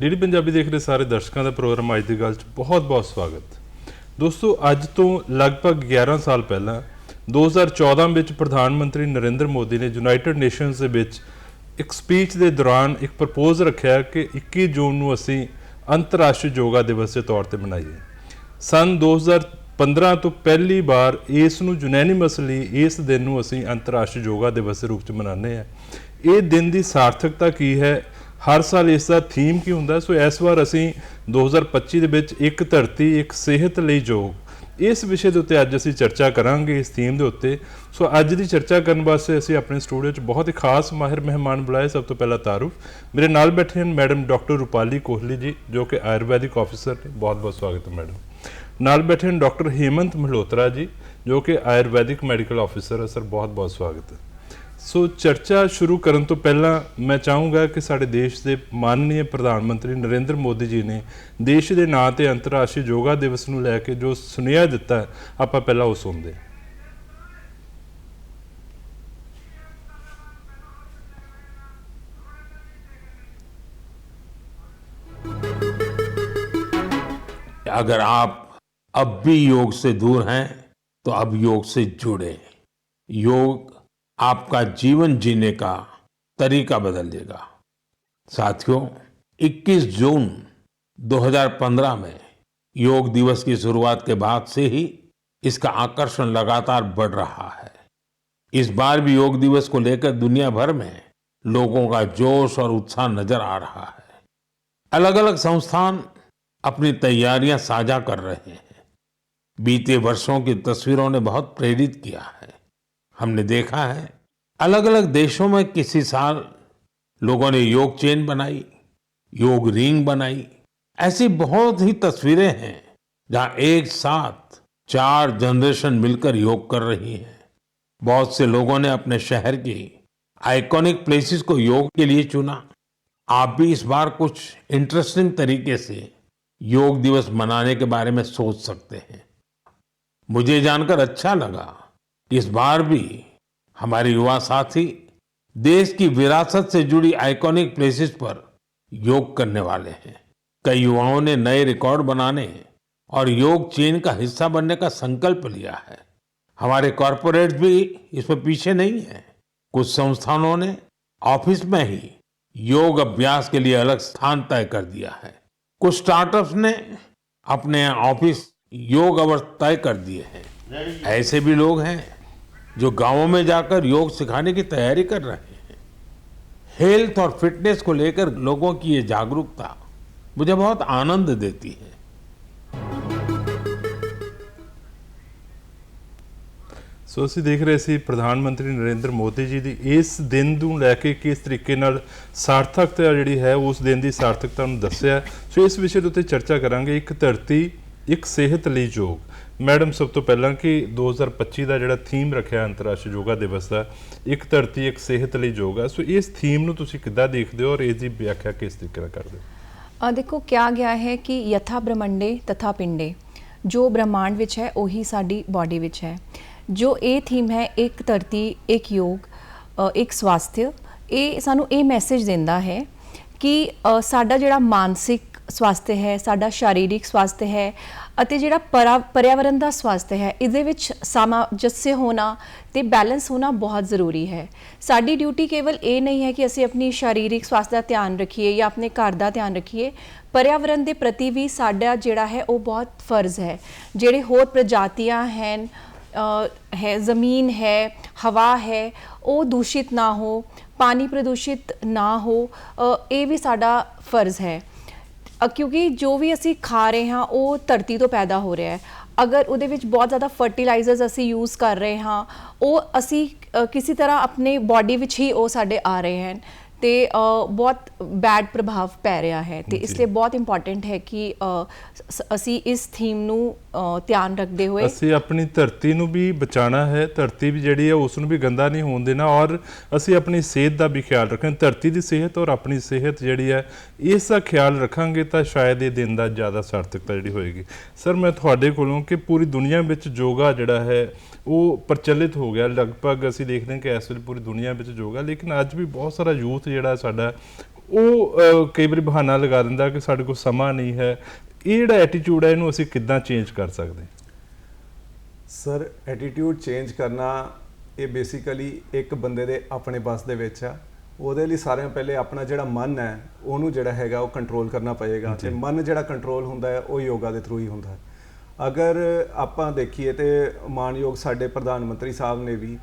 DD Punjabi ਦੇਖ ਰਹੇ ਸਾਰੇ ਦਰਸ਼ਕਾਂ ਦਾ ਪ੍ਰੋਗਰਾਮ ਅੱਜ ਦੀ ਗੱਲ 'ਚ ਬਹੁਤ-ਬਹੁਤ ਸਵਾਗਤ। ਦੋਸਤੋ, ਅੱਜ ਤੋਂ ਲਗਭਗ 11 ਸਾਲ ਪਹਿਲਾਂ 2014 ਵਿੱਚ ਪ੍ਰਧਾਨ ਮੰਤਰੀ ਨਰਿੰਦਰ ਮੋਦੀ ਨੇ ਯੂਨਾਈਟਿਡ ਨੇਸ਼ਨਸ ਦੇ ਵਿੱਚ ਇੱਕ ਸਪੀਚ ਦੇ ਦੌਰਾਨ ਇੱਕ ਪ੍ਰਪੋਜ਼ ਰੱਖਿਆ ਕਿ 21 ਜੂਨ ਨੂੰ ਅਸੀਂ ਅੰਤਰਰਾਸ਼ਟਰੀ ਯੋਗਾ ਦਿਵਸ ਦੇ ਤੌਰ ਤੇ ਮਨਾਈਏ। ਸਨ 2015 ਤੋਂ ਪਹਿਲੀ ਵਾਰ ਇਸ ਨੂੰ ਯੂਨੈਨਿਮਸਲੀ ਇਸ ਦਿਨ ਨੂੰ ਅਸੀਂ ਅੰਤਰਰਾਸ਼ਟਰੀ ਯੋਗਾ ਦਿਵਸ ਦੇ ਰੂਪ ਚ ਮਨਾਉਂਦੇ ਆ ਇਹ ਦਿਨ ਦੀ ਸਾਰਥਕਤਾ ਕੀ ਹੈ? ਹਰ ਸਾਲ ਇਸ ਦਾ ਥੀਮ ਕੀ ਹੁੰਦਾ? ਸੋ ਇਸ ਵਾਰ ਅਸੀਂ 2025 ਦੇ ਵਿੱਚ ਇੱਕ ਧਰਤੀ, ਇੱਕ ਸਿਹਤ ਲਈ ਯੋਗ ਇਸ ਵਿਸ਼ੇ ਦੇ ਉੱਤੇ ਅੱਜ ਅਸੀਂ ਚਰਚਾ ਕਰਾਂਗੇ ਇਸ ਥੀਮ ਦੇ ਉੱਤੇ। ਸੋ ਅੱਜ ਦੀ ਚਰਚਾ ਕਰਨ ਵਾਸਤੇ ਅਸੀਂ ਆਪਣੇ ਸਟੂਡੀਓ 'ਚ ਬਹੁਤ ਹੀ ਖਾਸ ਮਾਹਿਰ ਮਹਿਮਾਨ ਬੁਲਾਏ, ਸਭ ਤੋਂ ਪਹਿਲਾਂ ਤਾਰੂਫ। ਮੇਰੇ ਨਾਲ ਬੈਠੇ ਹਨ ਮੈਡਮ ਡਾਕਟਰ ਰੂਪਾਲੀ ਕੋਹਲੀ ਜੀ, ਜੋ ਕਿ ਆਯੁਰਵੈਦਿਕ ਆਫੀਸਰ ਨੇ। ਬਹੁਤ ਬਹੁਤ ਸਵਾਗਤ ਹੈ ਮੈਡਮ। ਨਾਲ ਬੈਠੇ ਹਨ ਡਾਕਟਰ ਹੇਮੰਤ ਮਲਹੋਤਰਾ ਜੀ, ਜੋ ਕਿ ਆਯੁਰਵੈਦਿਕ ਮੈਡੀਕਲ ਆਫੀਸਰ ਹੈ। ਸਰ, ਬਹੁਤ ਬਹੁਤ ਸਵਾਗਤ ਹੈ। ਸੋ ਚਰਚਾ ਸ਼ੁਰੂ ਕਰਨ ਤੋਂ ਪਹਿਲਾਂ ਮੈਂ ਚਾਹੂੰਗਾ ਕਿ ਸਾਡੇ ਦੇਸ਼ ਦੇ ਮਾਨਨੀय ਪ੍ਰਧਾਨ ਮੰਤਰੀ ਨਰਿੰਦਰ ਮੋਦੀ ਜੀ ਨੇ ਦੇਸ਼ ਦੇ ਨਾਂ ਤੇ ਅੰਤਰਰਾਸ਼ਟਰੀ ਯੋਗਾ ਦਿਵਸ ਨੂੰ ਲੈ ਕੇ ਜੋ ਸੁਨੇਹਾ ਦਿੱਤਾ, ਆਪਾਂ ਪਹਿਲਾਂ ਉਹ ਸੁਣਦੇ ਹਾਂ। अगर आप अब भी योग से दूर हैं तो अब योग से जुड़े योग आपका जीवन जीने का तरीका बदल देगा। साथियों 21 जून 2015 में योग दिवस की शुरुआत के बाद से ही इसका आकर्षण लगातार बढ़ रहा है। इस बार भी योग दिवस को लेकर दुनिया भर में लोगों का जोश और उत्साह नज़र आ रहा है। अलग अलग संस्थान अपनी तैयारियाँ साझा कर रहे हैं। बीते वर्षों की तस्वीरों ने बहुत प्रेरित किया है। हमने देखा है। अलग अलग देशों में किसी साल लोगों ने योग चेन बनाई, योग रिंग बनाई। ऐसी बहुत ही तस्वीरें हैं जहाँ एक साथ चार जनरेशन मिलकर योग कर रही हैं। बहुत से लोगों ने अपने शहर की आइकॉनिक प्लेसेस को योग के लिए चुना। आप भी इस बार कुछ इंटरेस्टिंग तरीके से योग दिवस मनाने के बारे में सोच सकते हैं। मुझे जानकर अच्छा लगा इस बार भी हमारे युवा साथी देश की विरासत से जुड़ी आइकॉनिक प्लेसेस पर योग करने वाले हैं। कई युवाओं ने नए रिकॉर्ड बनाने और योग चेन का हिस्सा बनने का संकल्प लिया है। हमारे कॉरपोरेट भी इसमें पीछे नहीं है। कुछ संस्थानों ने ऑफ़िस में ही योग अभ्यास के लिए अलग स्थान तय कर दिया है। कुछ स्टार्टअप्स ने अपने ऑफ़िस योग अवर तय कर दिए हैं। ऐसे भी लोग हैं जो गांवों में जाकर योग सिखाने की तैयारी कर रहे हैं हेल्थ और फिटनेस को लेकर लोगों की ये जागरूकता मुझे बहुत आनंद देती है ਸੋ ਅਸੀਂ ਦੇਖ ਰਹੇ ਸੀ ਪ੍ਰਧਾਨ ਮੰਤਰੀ ਨਰਿੰਦਰ ਮੋਦੀ ਜੀ ਦੀ ਇਸ ਦਿਨ ਨੂੰ ਲੈ ਕੇ ਕਿਸ ਤਰੀਕੇ ਨਾਲ ਸਾਰਥਕਤਾ ਜਿਹੜੀ ਹੈ ਉਸ ਦਿਨ ਦੀ ਸਾਰਥਕਤਾ ਨੂੰ ਦੱਸਿਆ ਸੋ ਇਸ ਵਿਸ਼ੇ ਦੇ ਉੱਤੇ ਚਰਚਾ ਕਰਾਂਗੇ ਇੱਕ ਧਰਤੀ ਇੱਕ ਸਿਹਤ ਲਈ ਯੋਗ। ਮੈਡਮ ਸਭ ਤੋਂ ਪਹਿਲਾਂ ਕਿ 2025 ਦਾ ਜਿਹੜਾ ਥੀਮ ਰੱਖਿਆ ਅੰਤਰਰਾਸ਼ਟਰੀ ਯੋਗਾ ਦਿਵਸ ਦਾ ਇੱਕ ਧਰਤੀ ਇੱਕ ਸਿਹਤ ਲਈ ਯੋਗ ਆ। ਸੋ ਇਸ ਥੀਮ ਨੂੰ ਤੁਸੀਂ ਕਿੱਦਾਂ ਦੇਖਦੇ ਹੋ ਔਰ ਇਸ ਦੀ ਵਿਆਖਿਆ ਕਿਸ ਤਰੀਕੇ ਨਾਲ ਕਰਦੇ ਹੋ? ਅ, ਦੇਖੋ ਕਿਹਾ ਗਿਆ ਹੈ ਕਿ ਯਥਾ ਬ੍ਰਹਮੰਡੇ ਤਥਾ ਪਿੰਡੇ। ਜੋ ਬ੍ਰਹਮਾਂਡ ਵਿੱਚ ਹੈ ਉਹੀ ਸਾਡੀ ਬਾਡੀ ਵਿੱਚ ਹੈ। ਜੋ ਇਹ ਥੀਮ ਹੈ ਇੱਕ ਧਰਤੀ ਇੱਕ ਯੋਗ ਇੱਕ ਸਵਾਸਥ ਇਹ ਸਾਨੂੰ ਇਹ ਮੈਸੇਜ ਦਿੰਦਾ ਹੈ ਕਿ ਸਾਡਾ ਜਿਹੜਾ ਮਾਨਸਿਕ ਸਵਾਸਥ ਹੈ, ਸਾਡਾ ਸ਼ਾਰੀਰਿਕ ਸਵਾਸਥ ਹੈ ਅਤੇ ਜਿਹੜਾ ਪਰਾ- ਪਰਿਆਵਰਨ ਦਾ ਸਵਾਸਥ ਹੈ, ਇਹਦੇ ਵਿੱਚ ਸਾਮਂਜस्य ਹੋਣਾ ਤੇ ਬੈਲੈਂਸ ਹੋਣਾ ਬਹੁਤ ਜ਼ਰੂਰੀ ਹੈ। ਸਾਡੀ ਡਿਊਟੀ ਕੇਵਲ ਇਹ ਨਹੀਂ ਹੈ ਕਿ ਅਸੀਂ ਆਪਣੀ ਸ਼ਾਰੀਰਿਕ ਸਵਾਸਥ ਦਾ ਧਿਆਨ ਰੱਖੀਏ ਜਾਂ ਆਪਣੇ ਘਰ ਦਾ ਧਿਆਨ ਰੱਖੀਏ। ਪਰਿਆਵਰਨ ਦੇ ਪ੍ਰਤੀ ਵੀ ਸਾਡਾ ਜਿਹੜਾ ਹੈ, ਉਹ ਬਹੁਤ ਫਰਜ਼ ਹੈ। ਜਿਹੜੇ ਹੋਰ ਪ੍ਰਜਾਤੀਆਂ ਹਨ ਹੈ, ਜ਼ਮੀਨ ਹੈ, ਹਵਾ ਹੈ, ਉਹ ਦੂਸ਼ਿਤ ਨਾ ਹੋ, ਪਾਣੀ ਪ੍ਰਦੂਸ਼ਿਤ ਨਾ ਹੋ ਇਹ ਵੀ ਸਾਡਾ ਫਰਜ਼ ਹੈ। ਕਿਉਂਕਿ ਜੋ ਵੀ ਅਸੀਂ ਖਾ ਰਹੇ ਹਾਂ ਉਹ ਧਰਤੀ ਤੋਂ ਪੈਦਾ ਹੋ ਰਿਹਾ ਹੈ ਅਗਰ ਉਹਦੇ ਵਿੱਚ ਬਹੁਤ ਜ਼ਿਆਦਾ ਫਰਟੀਲਾਈਜ਼ਰਸ ਅਸੀਂ ਯੂਜ਼ ਕਰ ਰਹੇ ਹਾਂ ਉਹ ਅਸੀਂ ਕਿਸੇ ਤਰ੍ਹਾਂ ਆਪਣੇ ਬਾਡੀ ਵਿੱਚ ਹੀ ਉਹ ਸਾਡੇ ਆ ਰਹੇ ਹਨ ਤੇ ਬਹੁਤ ਬੈਡ ਪ੍ਰਭਾਵ ਪੈ ਰਿਹਾ ਹੈ ਤੇ ਇਸ। ਲਈ ਬਹੁਤ ਇੰਪੋਰਟੈਂਟ ਹੈ ਕਿ ਅਸੀਂ ਇਸ ਥੀਮ ਨੂੰ ਧਿਆਨ ਰੱਖਦੇ ਹੋਏ। ਅਸੀਂ ਆਪਣੀ ਧਰਤੀ ਨੂੰ ਵੀ ਬਚਾਉਣਾ ਹੈ, ਧਰਤੀ ਵੀ ਜਿਹੜੀ ਹੈ ਉਸ ਨੂੰ ਵੀ ਗੰਦਾ ਨਹੀਂ ਹੋਣ ਦੇਣਾ ਔਰ ਅਸੀਂ ਆਪਣੀ ਸਿਹਤ ਦਾ ਵੀ ਖਿਆਲ ਰੱਖਣਾ, ਧਰਤੀ ਦੀ ਸਿਹਤ ਔਰ ਆਪਣੀ ਸਿਹਤ ਜਿਹੜੀ ਹੈ, ਇਸ ਦਾ ਖਿਆਲ ਰੱਖਾਂਗੇ ਤਾਂ ਸ਼ਾਇਦ ਇਹ ਦਿਨ ਦਾ ਜ਼ਿਆਦਾ ਸਾਰਥਕਤਾ ਜਿਹੜੀ ਹੋਏਗੀ। ਸਰ, ਮੈਂ ਤੁਹਾਡੇ ਕੋਲੋਂ ਕਿ ਪੂਰੀ ਦੁਨੀਆ ਵਿੱਚ ਯੋਗਾ ਜਿਹੜਾ ਹੈ, ਉਹ ਪ੍ਰਚਲਿਤ ਹੋ ਗਿਆ। ਲਗਭਗ ਅਸੀਂ ਦੇਖਦੇ ਹਾਂ ਕਿ ਇਸ ਵੇਲੇ ਪੂਰੀ ਦੁਨੀਆ ਵਿੱਚ ਯੋਗਾ ਲੇਕਿਨ ਅੱਜ ਵੀ ਬਹੁਤ ਸਾਰਾ ਯੂਥ ਜਿਹੜਾ ਸਾਡਾ, ਉਹ ਕਈ ਵਾਰੀ ਬਹਾਨਾ ਲਗਾ ਦਿੰਦਾ ਕਿ ਸਾਡੇ ਕੋਲ ਸਮਾਂ ਨਹੀਂ ਹੈ ਇਹ ਜਿਹੜਾ ਐਟੀਟਿਊਡ ਹੈ ਇਹਨੂੰ ਅਸੀਂ ਕਿੱਦਾਂ ਚੇਂਜ ਕਰ ਸਕਦੇ ਸਰ ਐਟੀਟਿਊਡ ਚੇਂਜ ਕਰਨਾ ਇਹ ਬੇਸਿਕਲੀ ਇੱਕ ਬੰਦੇ ਦੇ ਆਪਣੇ ਬਸ ਦੇ ਵਿੱਚ ਆ। ਉਹਦੇ ਲਈ ਸਾਰਿਆਂ ਪਹਿਲੇ ਆਪਣਾ ਜਿਹੜਾ ਮਨ ਹੈ ਉਹਨੂੰ ਜਿਹੜਾ ਹੈਗਾ ਉਹ ਕੰਟਰੋਲ ਕਰਨਾ ਪਏਗਾ ਤੇ ਮਨ ਜਿਹੜਾ ਕੰਟਰੋਲ ਹੁੰਦਾ ਹੈ ਉਹ ਯੋਗਾ ਦੇ ਥਰੂ ਹੀ ਹੁੰਦਾ ਹੈ। ਅਗਰ ਆਪਾਂ ਦੇਖੀਏ ਤੇ ਮਾਨਯੋਗ ਸਾਡੇ ਪ੍ਰਧਾਨ ਮੰਤਰੀ ਸਾਹਿਬ ਨੇ ਵੀ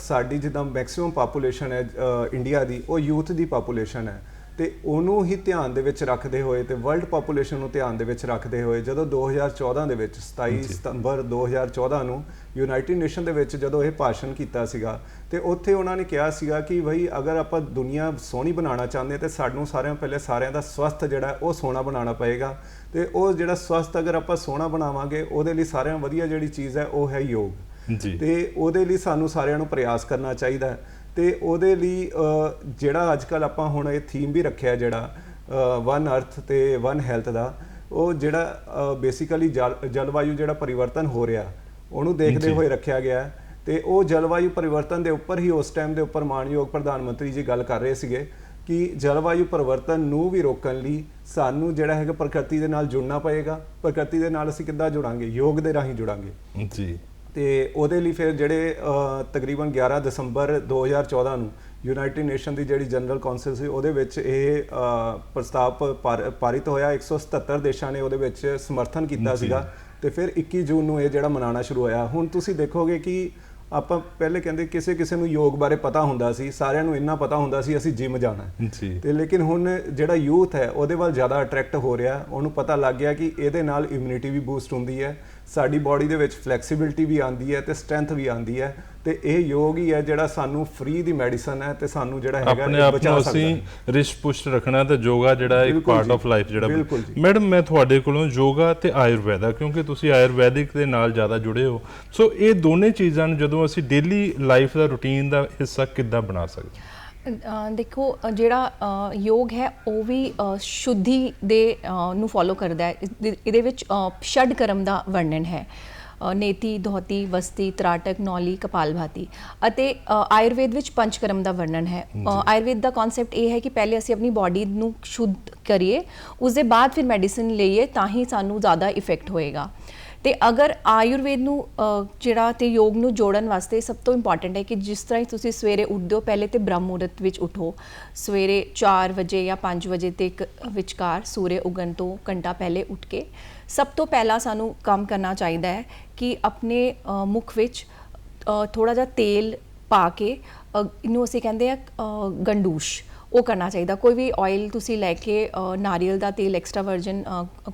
ਸਾਡੀ ਜਿੱਦਾਂ ਮੈਕਸਿਮਮ ਪਾਪੂਲੇਸ਼ਨ ਹੈ ਇੰਡੀਆ ਦੀ ਉਹ ਯੂਥ ਦੀ ਪਾਪੂਲੇਸ਼ਨ ਹੈ। ਤੇ ਉਹਨੂੰ ਹੀ ਧਿਆਨ ਦੇ ਵਿੱਚ ਰੱਖਦੇ ਹੋਏ ਤੇ ਵਰਲਡ ਪਾਪੂਲੇਸ਼ਨ ਨੂੰ ਧਿਆਨ ਦੇ ਵਿੱਚ ਰੱਖਦੇ ਹੋਏ ਜਦੋਂ 2014 ਦੇ ਵਿੱਚ 27 ਸਤੰਬਰ 2014 ਨੂੰ ਯੂਨਾਈਟਿਡ ਨੇਸ਼ਨ ਦੇ ਵਿੱਚ ਜਦੋਂ ਇਹ ਭਾਸ਼ਣ ਕੀਤਾ ਸੀਗਾ ਤੇ ਉੱਥੇ ਉਹਨਾਂ ਨੇ ਕਿਹਾ ਸੀਗਾ ਕਿ ਭਈ ਅਗਰ ਆਪਾਂ ਦੁਨੀਆ ਸੋਹਣੀ ਬਣਾਉਣਾ ਚਾਹੁੰਦੇ ਤੇ ਸਾਨੂੰ ਸਾਰਿਆਂ ਪਹਿਲੇ ਸਾਰਿਆਂ ਦਾ ਸਵਸਥ ਜਿਹੜਾ ਉਹ ਸੋਹਣਾ ਬਣਾਉਣਾ ਪਏਗਾ ਤੇ ਉਹ ਜਿਹੜਾ ਸਵਸਥ ਅਗਰ ਆਪਾਂ ਸੋਹਣਾ ਬਣਾਵਾਂਗੇ ਉਹਦੇ ਲਈ ਸਾਰਿਆਂ ਵਧੀਆ ਜਿਹੜੀ ਚੀਜ਼ ਹੈ ਉਹ ਹੈ ਯੋਗ ਜੀ। ਤੇ ਉਹਦੇ ਲਈ ਸਾਨੂੰ ਸਾਰਿਆਂ ਨੂੰ ਪ੍ਰਯਾਸ ਕਰਨਾ ਚਾਹੀਦਾ ਹੈ। ਤੇ ਉਹਦੇ ਲਈ ਜਿਹੜਾ ਅੱਜ ਕੱਲ ਆਪਾਂ ਹੁਣ ਇਹ ਥੀਮ ਵੀ ਰੱਖਿਆ ਜਿਹੜਾ ਵਨ ਅਰਥ ਤੇ ਵਨ ਹੈਲਥ ਦਾ ਉਹ ਜਿਹੜਾ ਬੇਸਿਕਲੀ ਜਲਵਾਯੂ ਜਿਹੜਾ ਪਰਿਵਰਤਨ ਹੋ ਰਿਹਾ ਉਹਨੂੰ ਦੇਖਦੇ। ਹੋਏ ਰੱਖਿਆ ਗਿਆ ਤੇ ਉਹ ਜਲਵਾਯੂ ਪਰਿਵਰਤਨ ਦੇ ਉੱਪਰ ਹੀ ਉਸ ਟਾਈਮ ਦੇ ਉੱਪਰ ਮਾਨਯੋਗ ਪ੍ਰਧਾਨ ਮੰਤਰੀ ਜੀ ਗੱਲ ਕਰ ਰਹੇ ਸੀਗੇ ਕਿ ਜਲਵਾਯੂ ਪਰਿਵਰਤਨ ਨੂੰ ਵੀ ਰੋਕਣ ਲਈ ਸਾਨੂੰ ਜਿਹੜਾ ਹੈਗਾ ਪ੍ਰਕਿਰਤੀ ਦੇ ਨਾਲ ਜੁੜਨਾ ਪਏਗਾ। ਪ੍ਰਕਿਰਤੀ ਦੇ ਨਾਲ ਅਸੀਂ ਕਿੱਦਾਂ ਜੁੜਾਂਗੇ? ਯੋਗ ਦੇ ਰਾਹੀਂ ਜੁੜਾਂਗੇ। ਜੀ। ਤੇ ਉਹਦੇ ਲਈ ਫਿਰ ਜਿਹੜੇ ਤਕਰੀਬਨ 11 ਦਸੰਬਰ 2014 ਨੂੰ ਯੂਨਾਈਟਿਡ ਨੇਸ਼ਨ ਦੀ ਜਿਹੜੀ ਜਨਰਲ ਕੌਂਸਲ ਸੀ ਉਹਦੇ ਵਿੱਚ ਇਹ ਪ੍ਰਸਤਾਵ ਪਾਰਿਤ ਹੋਇਆ। 177 ਦੇਸ਼ਾਂ ਨੇ ਉਹਦੇ ਵਿੱਚ ਸਮਰਥਨ ਕੀਤਾ। ਸੀਗਾ ਤੇ ਫਿਰ 21 ਜੂਨ ਨੂੰ ਇਹ ਜਿਹੜਾ ਮਨਾਉਣਾ ਸ਼ੁਰੂ ਹੋਇਆ। ਹੁਣ ਤੁਸੀਂ ਦੇਖੋਗੇ ਕਿ ਆਪਾਂ ਪਹਿਲੇ ਕਹਿੰਦੇ ਕਿਸੇ ਕਿਸੇ ਨੂੰ ਯੋਗ ਬਾਰੇ ਪਤਾ ਹੁੰਦਾ ਸੀ ਸਾਰਿਆਂ ਨੂੰ ਇੰਨਾ ਪਤਾ ਹੁੰਦਾ ਸੀ ਅਸੀਂ ਜਿਮ ਜਾਣਾ। ਤੇ ਲੇਕਿਨ ਹੁਣ ਜਿਹੜਾ ਯੂਥ ਹੈ ਉਹਦੇ ਵੱਲ ਜ਼ਿਆਦਾ ਅਟਰੈਕਟ ਹੋ ਰਿਹਾ। ਉਹਨੂੰ ਪਤਾ ਲੱਗ ਗਿਆ ਕਿ ਇਹਦੇ ਨਾਲ ਇਮਿਊਨਿਟੀ ਵੀ ਬੂਸਟ ਹੁੰਦੀ ਹੈ। ਸਾਡੀ ਬਾਡੀ ਦੇ ਵਿੱਚ ਫਲੈਕਸੀਬਿਲਿਟੀ ਵੀ ਆਉਂਦੀ ਹੈ ਤੇ ਸਟਰੈਂਥ ਵੀ ਆਉਂਦੀ ਹੈ ਤੇ ਇਹ ਯੋਗ ਹੀ ਹੈ ਜਿਹੜਾ ਸਾਨੂੰ ਫ੍ਰੀ ਦੀ ਮੈਡੀਸਨ ਹੈ ਤੇ ਸਾਨੂੰ ਜਿਹੜਾ ਹੈਗਾ ਆਪਣੇ ਆਪ ਨੂੰ ਅਸੀਂ ਹੈ। ਰਿਸ਼ਟ ਪੁਸ਼ਟ ਰੱਖਣਾ ਤੇ ਯੋਗਾ ਜਿਹੜਾ ਇੱਕ ਪਾਰਟ ਆਫ ਲਾਈਫ ਜਿਹੜਾ। ਮੈਡਮ ਮੈਂ ਤੁਹਾਡੇ ਕੋਲੋਂ ਯੋਗਾ ਤੇ ਆਯੁਰਵੈਦਾ ਕਿਉਂਕਿ ਤੁਸੀਂ ਆਯੁਰਵੈਦਿਕ ਦੇ ਨਾਲ ਜ਼ਿਆਦਾ ਜੁੜੇ ਹੋ ਸੋ ਇਹ ਦੋਨੇ ਚੀਜ਼ਾਂ ਨੂੰ ਜਦੋਂ ਅਸੀਂ ਡੇਲੀ ਲਾਈਫ ਦਾ ਰੁਟੀਨ ਦਾ ਹਿੱਸਾ ਕਿੱਦਾਂ ਬਣਾ ਸਕਦੇ ਦੇਖੋ ਜਿਹੜਾ ਯੋਗ ਹੈ ਉਹ ਵੀ ਸ਼ੁੱਧੀ ਦੇ ਨੂੰ ਫੋਲੋ ਕਰਦਾ ਹੈ। ਇਹਦੇ ਵਿੱਚ ਛਡ ਕਰਮ ਦਾ ਵਰਣਨ ਹੈ। ਨੇਤੀ ਧੋਤੀ ਵਸਤੀ ਤ੍ਰਾਟਕ ਨੌਲੀ ਕਪਾਲਭਾਤੀ ਅਤੇ ਆਯੁਰਵੇਦ ਵਿੱਚ ਪੰਜ ਕਰਮ ਦਾ ਵਰਣਨ ਹੈ। ਆਯੁਰਵੇਦ ਦਾ ਕਨਸੈਪਟ ਇਹ ਹੈ ਕਿ ਪਹਿਲੇ ਅਸੀਂ ਆਪਣੀ ਬਾਡੀ ਨੂੰ ਸ਼ੁੱਧ ਕਰੀਏ ਉਸ ਦੇ ਬਾਅਦ ਫਿਰ ਮੈਡੀਸਿਨ ਲਈਏ ਤਾਂ ਹੀ ਸਾਨੂੰ ਜ਼ਿਆਦਾ ਇਫੈਕਟ ਹੋਏਗਾ। ਤੇ ਅਗਰ ਆਯੁਰਵੇਦ ਨੂੰ ਜਿਹੜਾ ਤੇ ਯੋਗ ਨੂੰ ਜੋੜਨ ਵਾਸਤੇ ਸਭ ਤੋਂ ਇੰਪੋਰਟੈਂਟ ਹੈ ਕਿ ਜਿਸ ਤਰ੍ਹਾਂ ਹੀ ਤੁਸੀਂ ਸਵੇਰੇ ਉੱਠਦੇ ਹੋ ਪਹਿਲੇ ਤੇ ਬ੍ਰਹਮ ਮੁਹੂਰਤ ਵਿੱਚ ਉਠੋ। ਸਵੇਰੇ 4 ਵਜੇ ਜਾਂ 5 ਵਜੇ ਤੇ ਇੱਕ ਵਿਚਕਾਰ ਸੂਰਜ ਉਗਣ ਤੋਂ ਘੰਟਾ ਪਹਿਲੇ ਉੱਠ ਕੇ ਸਭ ਤੋਂ ਪਹਿਲਾਂ ਸਾਨੂੰ ਕੰਮ ਕਰਨਾ ਚਾਹੀਦਾ ਹੈ ਕਿ ਆਪਣੇ ਅ, ਮੁਖ ਵਿੱਚ ਥੋੜਾ ਜਿਹਾ ਤੇਲ ਪਾ ਕੇ ਇਹਨੂੰ ਅਸੀਂ ਕਹਿੰਦੇ ਆ ਗੰਡੂਸ਼। ਉਹ ਕਰਨਾ ਚਾਹੀਦਾ। ਕੋਈ ਵੀ ਆਇਲ ਤੁਸੀਂ ਲੈ ਕੇ ਨਾਰੀਅਲ ਦਾ ਤੇਲ ਐਕਸਟਰਾ ਵਰਜਨ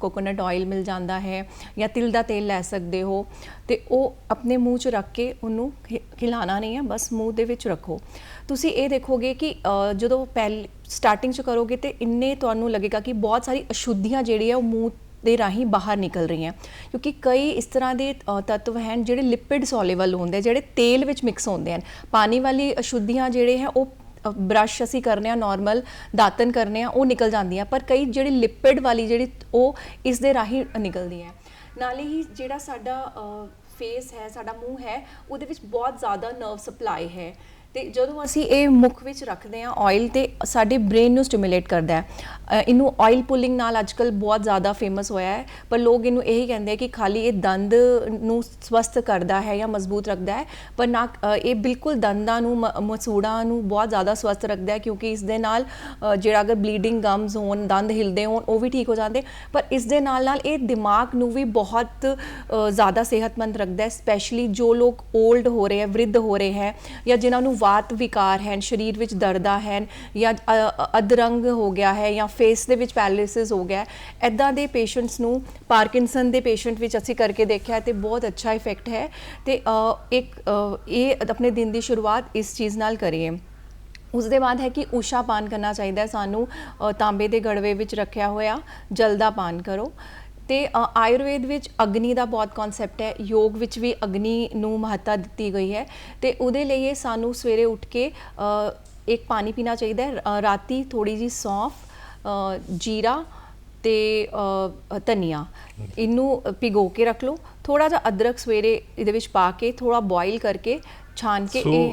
ਕੋਕੋਨਟ ਆਇਲ ਮਿਲ ਜਾਂਦਾ ਹੈ ਜਾਂ ਤਿਲ ਦਾ ਤੇਲ ਲੈ ਸਕਦੇ ਹੋ। ਤੇ ਉਹ ਆਪਣੇ ਮੂੰਹ 'ਚ ਰੱਖ ਕੇ ਉਹਨੂੰ ਖਿ- ਖਿਲਾਣਾ ਨਹੀਂ ਹੈ, ਬਸ ਮੂੰਹ ਦੇ ਵਿੱਚ ਰੱਖੋ। ਤੁਸੀਂ ਇਹ ਦੇਖੋਗੇ ਕਿ ਜਦੋਂ ਪਹਿਲ ਸਟਾਰਟਿੰਗ 'ਚ ਕਰੋਗੇ ਤੇ ਇੰਨੇ ਤੁਹਾਨੂੰ ਲੱਗੇਗਾ ਕਿ ਬਹੁਤ ਸਾਰੀ ਅਸ਼ੁੱਧੀਆਂ ਜਿਹੜੀ ਹੈ ਉਹ ਮੂੰਹ ਦੇ ਰਾਹੀਂ ਬਾਹਰ ਨਿਕਲ ਰਹੀਆਂ। ਕਿਉਂਕਿ ਕਈ ਇਸ ਤਰ੍ਹਾਂ ਦੇ ਤੱਤਵ ਹਨ ਜਿਹੜੇ ਲਿਪਿਡ ਸੋਲੇਬਲ ਹੁੰਦੇ ਜਿਹੜੇ ਤੇਲ ਵਿੱਚ ਮਿਕਸ ਹੁੰਦੇ ਹਨ। ਪਾਣੀ ਵਾਲੀ ਅਸ਼ੁੱਧੀਆਂ ਜਿਹੜੇ ਹੈ ਉਹ ਬ੍ਰਸ਼ ਅਸੀਂ ਕਰਨੇ ਆ ਨਾਰਮਲ ਦਾਤਨ ਕਰਨੇ ਆ, ਉਹ ਨਿਕਲ ਜਾਂਦੀਆਂ। ਪਰ ਕਈ ਜਿਹੜੀ ਲਿਪਿਡ ਵਾਲੀ ਜਿਹੜੀ ਉਹ ਇਸ ਦੇ ਰਾਹੀਂ ਨਿਕਲਦੀ ਹੈ। ਨਾਲੇ ਹੀ ਜਿਹੜਾ ਸਾਡਾ ਫੇਸ ਹੈ, ਸਾਡਾ ਮੂੰਹ ਹੈ, ਉਹਦੇ ਵਿੱਚ ਬਹੁਤ ਜ਼ਿਆਦਾ ਨਰਵ ਸਪਲਾਈ ਹੈ। ਤੇ ਜਦੋਂ ਅਸੀਂ ਇਹ ਮੁਖ ਵਿੱਚ ਰੱਖਦੇ ਹਾਂ ਆਇਲ ਤੇ, ਸਾਡੇ ਬ੍ਰੇਨ ਨੂੰ ਸਟਿਮੂਲੇਟ ਕਰਦਾ ਹੈ। ਇਹਨੂੰ ਆਇਲ ਪੁਲਿੰਗ ਨਾਲ ਅੱਜਕੱਲ ਬਹੁਤ ਜ਼ਿਆਦਾ ਫੇਮਸ ਹੋਇਆ ਹੈ, ਪਰ ਲੋਕ ਇਹਨੂੰ ਇਹੀ ਕਹਿੰਦੇ ਆ ਕਿ ਖਾਲੀ ਇਹ ਦੰਦ ਨੂੰ ਸਵਸਥ ਕਰਦਾ ਹੈ ਜਾਂ ਮਜ਼ਬੂਤ ਰੱਖਦਾ ਹੈ, ਪਰ ਨਾ ਇਹ ਬਿਲਕੁਲ ਦੰਦਾਂ ਨੂੰ, ਮ- ਮਸੂੜਾਂ ਨੂੰ ਬਹੁਤ ਜ਼ਿਆਦਾ ਸਵਸਥ ਰੱਖਦਾ ਹੈ, ਕਿਉਂਕਿ ਇਸ ਦੇ ਨਾਲ ਜਿਹੜਾ ਅਗਰ ਬਲੀਡਿੰਗ ਗਮਸ ਹੋਣ, ਦੰਦ ਹਿਲਦੇ ਹੋਣ, ਉਹ ਵੀ ਠੀਕ ਹੋ ਜਾਂਦੇ। ਪਰ ਇਸ ਦੇ ਨਾਲ ਨਾਲ ਇਹ ਦਿਮਾਗ ਨੂੰ ਵੀ ਬਹੁਤ ਜ਼ਿਆਦਾ ਸਿਹਤਮੰਦ ਰੱਖਦਾ ਹੈ ਸਪੈਸ਼ਲੀ ਜੋ ਲੋਕ 올ਡ ਹੋ ਰਹੇ ਹੈ, ਵ੍ਰਿਧ ਹੋ ਰਹੇ ਹੈ ਜਾਂ ਜਿਨ੍ਹਾਂ ਨੂੰ ਵਾਤ ਵਿਕਾਰ ਹਨ ਸਰੀਰ ਵਿੱਚ ਦਰਦਾਂ ਹਨ ਜਾਂ ਅ, ਅਧਰੰਗ ਹੋ ਗਿਆ ਹੈ ਜਾਂ ਫੇਸ ਦੇ ਵਿੱਚ ਪੈਰਾਲਿਸਿਸ ਹੋ ਗਿਆ ਐਦਾਂ ਦੇ ਪੇਸ਼ੈਂਟਸ ਨੂੰ ਪਾਰਕਿੰਸਨ ਦੇ ਪੇਸ਼ੈਂਟ ਵਿੱਚ ਅਸੀਂ ਕਰਕੇ ਦੇਖਿਆ ਤੇ ਬਹੁਤ ਅੱਛਾ ਇਫੈਕਟ ਹੈ ਤੇ ਇੱਕ ਇਹ ਆਪਣੇ ਦਿਨ ਦੀ ਸ਼ੁਰੂਆਤ ਇਸ ਚੀਜ਼ ਨਾਲ ਕਰੀਏ। ਉਸ ਦੇ ਬਾਅਦ ਹੈ ਕਿ ਊਸ਼ਾ ਪਾਨ ਕਰਨਾ ਚਾਹੀਦਾ ਹੈ ਸਾਨੂੰ ਤਾਂਬੇ ਦੇ ਗੜਵੇ ਵਿੱਚ ਰੱਖਿਆ ਹੋਇਆ ਜਲ ਦਾ ਪਾਨ ਕਰੋ। ਤੇ ਆਯੁਰਵੇਦ ਵਿੱਚ ਅਗਨੀ ਦਾ ਬਹੁਤ ਕਨਸੈਪਟ ਹੈ ਯੋਗ ਵਿੱਚ ਵੀ ਅਗਨੀ ਨੂੰ ਮਹੱਤਤਾ ਦਿੱਤੀ ਗਈ ਹੈ ਤੇ ਉਹਦੇ ਲਈ ਇਹ ਸਾਨੂੰ ਸਵੇਰੇ ਉੱਠ ਕੇ ਇੱਕ ਪਾਣੀ ਪੀਣਾ ਚਾਹੀਦਾ ਹੈ ਰਾਤੀ ਥੋੜੀ ਜੀ ਸੌਂਫ ਜੀਰਾ ਤੇ ਧਨੀਆ। ਇਹਨੂੰ ਭਿਗੋ ਕੇ ਰੱਖ ਲਓ। ਥੋੜਾ ਜਿਹਾ ਅਦਰਕ ਸਵੇਰੇ ਇਹਦੇ ਵਿੱਚ ਪਾ ਕੇ ਥੋੜਾ ਬੋਇਲ ਕਰਕੇ ਛਾਨ ਕੇ ਇਹ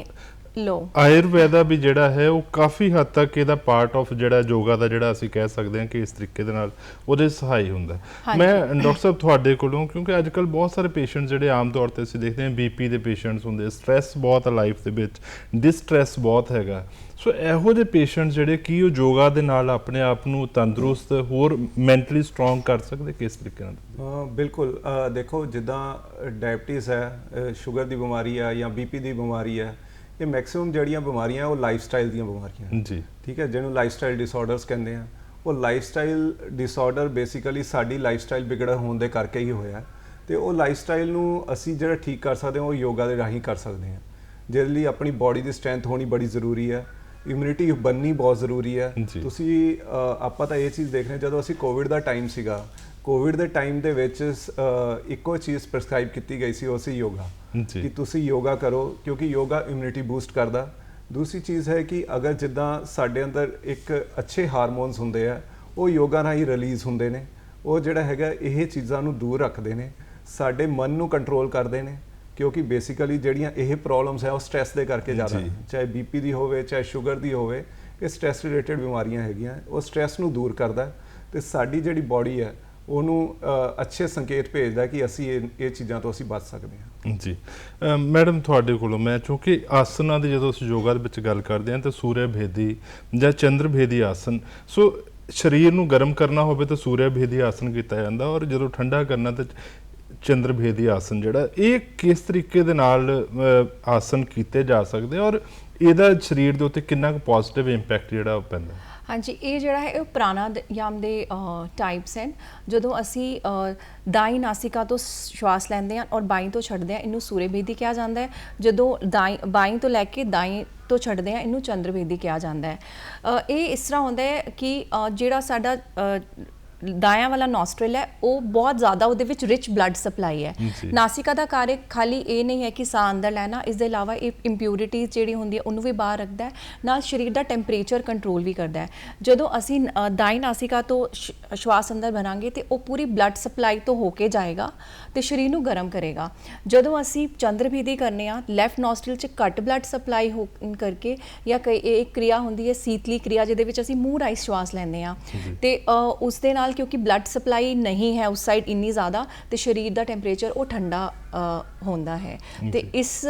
ਲੋ ਆਯੁਰਵੈਦਾ ਵੀ ਜਿਹੜਾ ਹੈ ਉਹ ਕਾਫੀ ਹੱਦ ਤੱਕ ਇਹਦਾ ਪਾਰਟ ਆਫ ਜਿਹੜਾ ਯੋਗਾ ਦਾ ਜਿਹੜਾ ਅਸੀਂ ਕਹਿ ਸਕਦੇ ਹਾਂ ਕਿ ਇਸ ਤਰੀਕੇ ਦੇ ਨਾਲ ਉਹਦੇ ਸਹਾਈ ਹੁੰਦਾ। ਮੈਂ ਡਾਕਟਰ ਸਾਹਿਬ ਤੁਹਾਡੇ ਕੋਲੋਂ ਕਿਉਂਕਿ ਅੱਜ ਕੱਲ ਬਹੁਤ ਸਾਰੇ ਪੇਸ਼ੈਂਟ ਜਿਹੜੇ ਆਮ ਤੌਰ ਤੇ ਅਸੀਂ ਦੇਖਦੇ ਹਾਂ ਬੀਪੀ ਦੇ ਪੇਸ਼ੈਂਟਸ ਹੁੰਦੇ ਸਟ੍ਰੈਸ ਬਹੁਤ ਹੈ ਲਾਈਫ ਦੇ ਵਿੱਚ ਡਿਸਟ੍ਰੈਸ ਬਹੁਤ ਹੈਗਾ। ਸੋ ਇਹੋ ਜਿਹੇ ਪੇਸ਼ੈਂਟ ਜਿਹੜੇ ਕੀ ਉਹ ਯੋਗਾ ਦੇ ਨਾਲ ਆਪਣੇ ਆਪ ਨੂੰ ਤੰਦਰੁਸਤ ਹੋਰ ਮੈਂਟਲੀ ਸਟਰੋਂਗ ਕਰ ਸਕਦੇ ਕਿਸ ਤਰੀਕੇ ਨਾਲ? ਬਿਲਕੁਲ ਦੇਖੋ ਜਿੱਦਾਂ ਡਾਇਬਟੀਜ਼ ਹੈ ਸ਼ੂਗਰ ਦੀ ਬਿਮਾਰੀ ਹੈ ਜਾਂ ਬੀਪੀ ਦੀ ਬਿਮਾਰੀ ਹੈ ਇਹ ਮੈਕਸਿਮਮ ਜਿਹੜੀਆਂ ਬਿਮਾਰੀਆਂ ਉਹ ਲਾਈਫਸਟਾਈਲ ਦੀਆਂ ਬਿਮਾਰੀਆਂ। ਜੀ। ਠੀਕ ਹੈ ਜਿਹਨੂੰ ਲਾਈਫਸਟਾਈਲ ਡਿਸਆਰਡਰਸ ਕਹਿੰਦੇ ਆ। ਉਹ ਲਾਈਫਸਟਾਈਲ ਡਿਸਆਰਡਰ ਬੇਸਿਕਲੀ ਸਾਡੀ ਲਾਈਫਸਟਾਈਲ ਵਿਗੜਨ ਹੋਣ ਦੇ ਕਰਕੇ ਹੀ ਹੋਇਆ। ਤੇ ਉਹ ਲਾਈਫਸਟਾਈਲ ਨੂੰ ਅਸੀਂ ਜਿਹੜਾ ਠੀਕ ਕਰ ਸਕਦੇ ਹਾਂ ਉਹ ਯੋਗਾ ਦੇ ਰਾਹੀਂ ਕਰ ਸਕਦੇ ਹਾਂ। ਜਿਹਦੇ ਲਈ ਆਪਣੀ ਬਾਡੀ ਦੀ ਸਟਰੈਂਥ ਹੋਣੀ ਬੜੀ ਜ਼ਰੂਰੀ ਹੈ। ਇਮਿਊਨਿਟੀ ਬਣਨੀ ਬਹੁਤ ਜ਼ਰੂਰੀ ਹੈ। ਤੁਸੀਂ ਆਪਾਂ ਤਾਂ ਇਹ ਚੀਜ਼ ਦੇਖ ਰਹੇ ਜਦੋਂ ਅਸੀਂ ਕੋਵਿਡ ਦਾ ਟਾਈਮ ਸੀਗਾ ਕੋਵਿਡ ਦੇ ਟਾਈਮ ਦੇ ਵਿੱਚ ਇੱਕੋ ਚੀਜ਼ ਪ੍ਰਸਕ੍ਰਾਈਬ ਕੀਤੀ ਗਈ ਸੀ ਉਹ ਸੀ ਯੋਗਾ। ਕਿ ਤੁਸੀਂ ਯੋਗਾ ਕਰੋ ਕਿਉਂਕਿ ਯੋਗਾ ਇਮਿਊਨਿਟੀ ਬੂਸਟ ਕਰਦਾ। ਦੂਸਰੀ ਚੀਜ਼ ਹੈ ਕਿ ਅਗਰ ਜਿੱਦਾਂ ਸਾਡੇ ਅੰਦਰ ਇੱਕ ਅੱਛੇ ਹਾਰਮੋਨਸ ਹੁੰਦੇ ਆ ਉਹ ਯੋਗਾ ਰਾਹੀਂ ਰਿਲੀਜ਼ ਹੁੰਦੇ ਨੇ। ਉਹ ਜਿਹੜਾ ਹੈਗਾ ਇਹ ਚੀਜ਼ਾਂ ਨੂੰ ਦੂਰ ਰੱਖਦੇ ਨੇ। ਸਾਡੇ ਮਨ ਨੂੰ ਕੰਟਰੋਲ ਕਰਦੇ ਨੇ ਕਿਉਂਕਿ ਬੇਸਿਕਲੀ ਜਿਹੜੀਆਂ ਇਹ ਪ੍ਰੋਬਲਮਸ ਹੈ ਉਹ ਸਟ੍ਰੈਸ ਦੇ ਕਰਕੇ ਜ਼ਿਆਦਾ ਚਾਹੇ ਬੀਪੀ ਦੀ ਹੋਵੇ ਚਾਹੇ ਸ਼ੂਗਰ ਦੀ ਹੋਵੇ ਇਹ ਸਟ੍ਰੈਸ ਰਿਲੇਟਡ ਬਿਮਾਰੀਆਂ ਹੈਗੀਆਂ। ਉਹ ਸਟ੍ਰੈਸ ਨੂੰ ਦੂਰ ਕਰਦਾ। ਤੇ ਸਾਡੀ ਜਿਹੜੀ ਬਾਡੀ ਹੈ ਉਹਨੂੰ ਅੱਛੇ ਸੰਕੇਤ ਭੇਜਦਾ ਕਿ ਅਸੀਂ ਇਹ ਇਹ ਚੀਜ਼ਾਂ ਤੋਂ ਅਸੀਂ ਬਚ ਸਕਦੇ ਹਾਂ। ਜੀ। ਮੈਡਮ, ਤੁਹਾਡੇ ਕੋਲੋਂ ਮੈਂ, ਕਿਉਂਕਿ ਆਸਨਾਂ ਦੀ ਜਦੋਂ ਅਸੀਂ ਯੋਗਾ ਦੇ ਵਿੱਚ ਗੱਲ ਕਰਦੇ ਹਾਂ, ਤਾਂ ਸੂਰਯ ਭੇਦੀ ਜਾਂ ਚੰਦਰ ਭੇਦੀ ਆਸਨ, ਸੋ ਸਰੀਰ ਨੂੰ ਗਰਮ ਕਰਨਾ ਹੋਵੇ ਤਾਂ ਸੂਰਯ ਭੇਦੀ ਆਸਨ ਕੀਤਾ ਜਾਂਦਾ, ਔਰ ਜਦੋਂ ਠੰਡਾ ਕਰਨਾ ਤਾਂ ਚੰਦਰ ਭੇਦੀ ਆਸਨ ਜਿਹੜਾ, ਇਹ ਕਿਸ ਤਰੀਕੇ ਦੇ ਨਾਲ ਆਸਨ ਕੀਤੇ ਜਾ ਸਕਦੇ ਔਰ ਇਹਦਾ ਸਰੀਰ ਦੇ ਉੱਤੇ ਕਿੰਨਾ ਕੁ ਪੋਜ਼ਿਟਿਵ ਇੰਪੈਕਟ ਜਿਹੜਾ ਉਹ ਪੈਂਦਾ? ਹਾਂਜੀ, ਇਹ ਜਿਹੜਾ ਹੈ, ਇਹ ਪ੍ਰਾਣਾਯਾਮ ਦੇ ਟਾਈਪਸ ਹਨ। ਜਦੋਂ ਅਸੀਂ ਦਾਈ ਨਾਸਿਕਾ ਤੋਂ ਸ਼ਵਾਸ ਲੈਂਦੇ ਹਾਂ ਔਰ ਬਾਈ ਤੋਂ ਛੱਡਦੇ ਹਾਂ, ਇਹਨੂੰ ਸੂਰਯ ਭੇਦੀ ਕਿਹਾ ਜਾਂਦਾ ਹੈ। ਜਦੋਂ ਦਾਈ, ਬਾਈ ਤੋਂ ਲੈ ਕੇ ਦਾਈ ਤੋਂ ਛੱਡਦੇ ਹਾਂ, ਇਹਨੂੰ ਚੰਦਰ ਭੇਦੀ ਕਿਹਾ ਜਾਂਦਾ ਹੈ। ਇਹ ਇਸ ਤਰ੍ਹਾਂ ਹੁੰਦਾ ਹੈ ਕਿ ਜਿਹੜਾ ਸਾਡਾ ਦਾਇਆਂ ਵਾਲਾ ਨੋਸਟ੍ਰਲ ਹੈ ਉਹ ਬਹੁਤ ਜ਼ਿਆਦਾ ਉਹਦੇ ਵਿੱਚ ਰਿਚ ਬਲੱਡ ਸਪਲਾਈ ਹੈ। ਨਾਸਿਕਾ ਦਾ ਕਾਰਜ ਖਾਲੀ ਇਹ ਨਹੀਂ ਹੈ ਕਿ ਸਾਹ ਅੰਦਰ ਲੈਣਾ ਇਸ ਦੇ ਇਲਾਵਾ ਇਹ ਇੰਪਿਊਰਿਟੀਜ਼ ਜਿਹੜੀ ਹੁੰਦੀ ਹੈ ਉਹਨੂੰ ਵੀ ਬਾਹਰ ਰੱਖਦਾ ਹੈ ਨਾਲ ਸਰੀਰ ਦਾ ਟੈਂਪਰੇਚਰ ਕੰਟਰੋਲ ਵੀ ਕਰਦਾ ਹੈ। ਜਦੋਂ ਅਸੀਂ ਦਾਈ ਨਾਸਿਕਾ ਤੋਂ ਸ਼ਵਾਸ ਅੰਦਰ ਭਰਾਂਗੇ ਤੇ ਉਹ ਪੂਰੀ ਬਲੱਡ ਸਪਲਾਈ ਤੋਂ ਹੋ ਕੇ ਜਾਏਗਾ ਤੇ ਸਰੀਰ ਨੂੰ ਗਰਮ ਕਰੇਗਾ। ਜਦੋਂ ਅਸੀਂ ਚੰਦਰਭੇਦੀ ਕਰਨੇ ਆ ਲੈਫਟ ਨੋਸਟ੍ਰਲ 'ਚ ਘੱਟ ਬਲੱਡ ਸਪਲਾਈ ਹੋ ਕਰਕੇ ਜਾਂ ਕਈ ਇਹ ਇੱਕ ਕਿਰਿਆ ਹੁੰਦੀ ਹੈ ਸੀਤਲੀ ਕਿਰਿਆ ਜਿਹਦੇ ਵਿੱਚ ਅਸੀਂ ਮੂੰਹ ਰਾਹੀਂ ਸ਼ਵਾਸ ਲੈਂਦੇ ਆ ਤੇ ਉਸ ਦੇ ਨਾਲ ਕਿਉਂਕਿ ਬਲੱਡ ਸਪਲਾਈ ਨਹੀਂ ਹੈ ਉਸ ਸਾਈਡ ਇੰਨੀ ਜ਼ਿਆਦਾ ਤੇ ਸਰੀਰ ਦਾ ਟੈਂਪਰੇਚਰ ਉਹ ਠੰਡਾ ਹੁੰਦਾ ਹੈ। ਤੇ ਇਸ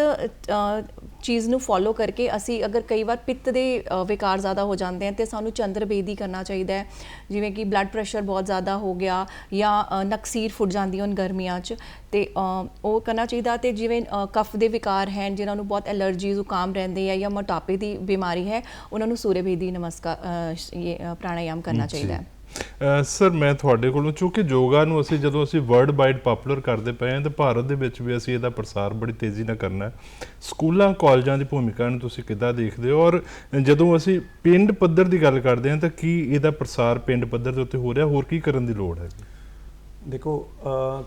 ਚੀਜ਼ ਨੂੰ ਫੋਲੋ ਕਰਕੇ ਅਸੀਂ ਅਗਰ ਕਈ ਵਾਰ ਪਿੱਤ ਦੇ ਵਿਕਾਰ ਜ਼ਿਆਦਾ ਹੋ ਜਾਂਦੇ ਹਨ ਤੇ ਸਾਨੂੰ ਚੰਦਰਬੇਦੀ ਕਰਨਾ ਚਾਹੀਦਾ ਹੈ। ਜਿਵੇਂ ਕਿ ਬਲੱਡ ਪ੍ਰੈਸ਼ਰ ਬਹੁਤ ਜ਼ਿਆਦਾ ਹੋ ਗਿਆ ਜਾਂ ਨਕਸੀਰ ਫੁੱਟ ਜਾਂਦੀ ਹਨ ਗਰਮੀਆਂ 'ਚ ਤੇ ਉਹ ਕਰਨਾ ਚਾਹੀਦਾ ਤੇ ਜਿਵੇਂ ਕਫ ਦੇ ਵਿਕਾਰ ਹਨ ਜਿਨ੍ਹਾਂ ਨੂੰ ਬਹੁਤ ਐਲਰਜੀ ਜ਼ੁਕਾਮ ਰਹਿੰਦੇ ਆ ਜਾਂ ਮੋਟਾਪੇ ਦੀ ਬਿਮਾਰੀ ਹੈ ਉਹਨਾਂ ਨੂੰ ਸੂਰਯਭੇਦੀ ਨਮਸਕਾਰ ਅ, ਸ਼- ਇਹ ਪ੍ਰਾਣਾਯਾਮ ਕਰਨਾ ਚਾਹੀਦਾ ਹੈ। ਸਰ ਮੈਂ ਤੁਹਾਡੇ ਕੋਲੋਂ ਕਿਉਂਕਿ ਯੋਗਾ ਨੂੰ ਅਸੀਂ ਜਦੋਂ ਅਸੀਂ ਵਰਲਡ ਵਾਈਡ ਪਪੂਲਰ ਕਰਦੇ ਪਏ ਹਾਂ ਤੇ ਭਾਰਤ ਦੇ ਵਿੱਚ ਵੀ ਅਸੀਂ ਇਹਦਾ ਪ੍ਰਸਾਰ ਬੜੀ ਤੇਜ਼ੀ ਨਾਲ ਕਰਨਾ ਹੈ। ਸਕੂਲਾਂ ਕਾਲਜਾਂ ਦੀ ਭੂਮਿਕਾ ਨੂੰ ਤੁਸੀਂ ਕਿੱਦਾਂ ਦੇਖਦੇ ਹੋ? ਔਰ ਜਦੋਂ ਅਸੀਂ ਪਿੰਡ ਪੱਧਰ ਦੀ ਗੱਲ ਕਰਦੇ ਹਾਂ ਤਾਂ ਕੀ ਇਹਦਾ ਪ੍ਰਸਾਰ ਪਿੰਡ ਪੱਧਰ ਦੇ ਉੱਤੇ ਹੋ ਰਿਹਾ? ਹੋਰ ਕੀ ਕਰਨ ਦੀ ਲੋੜ ਹੈ ਦੇਖੋ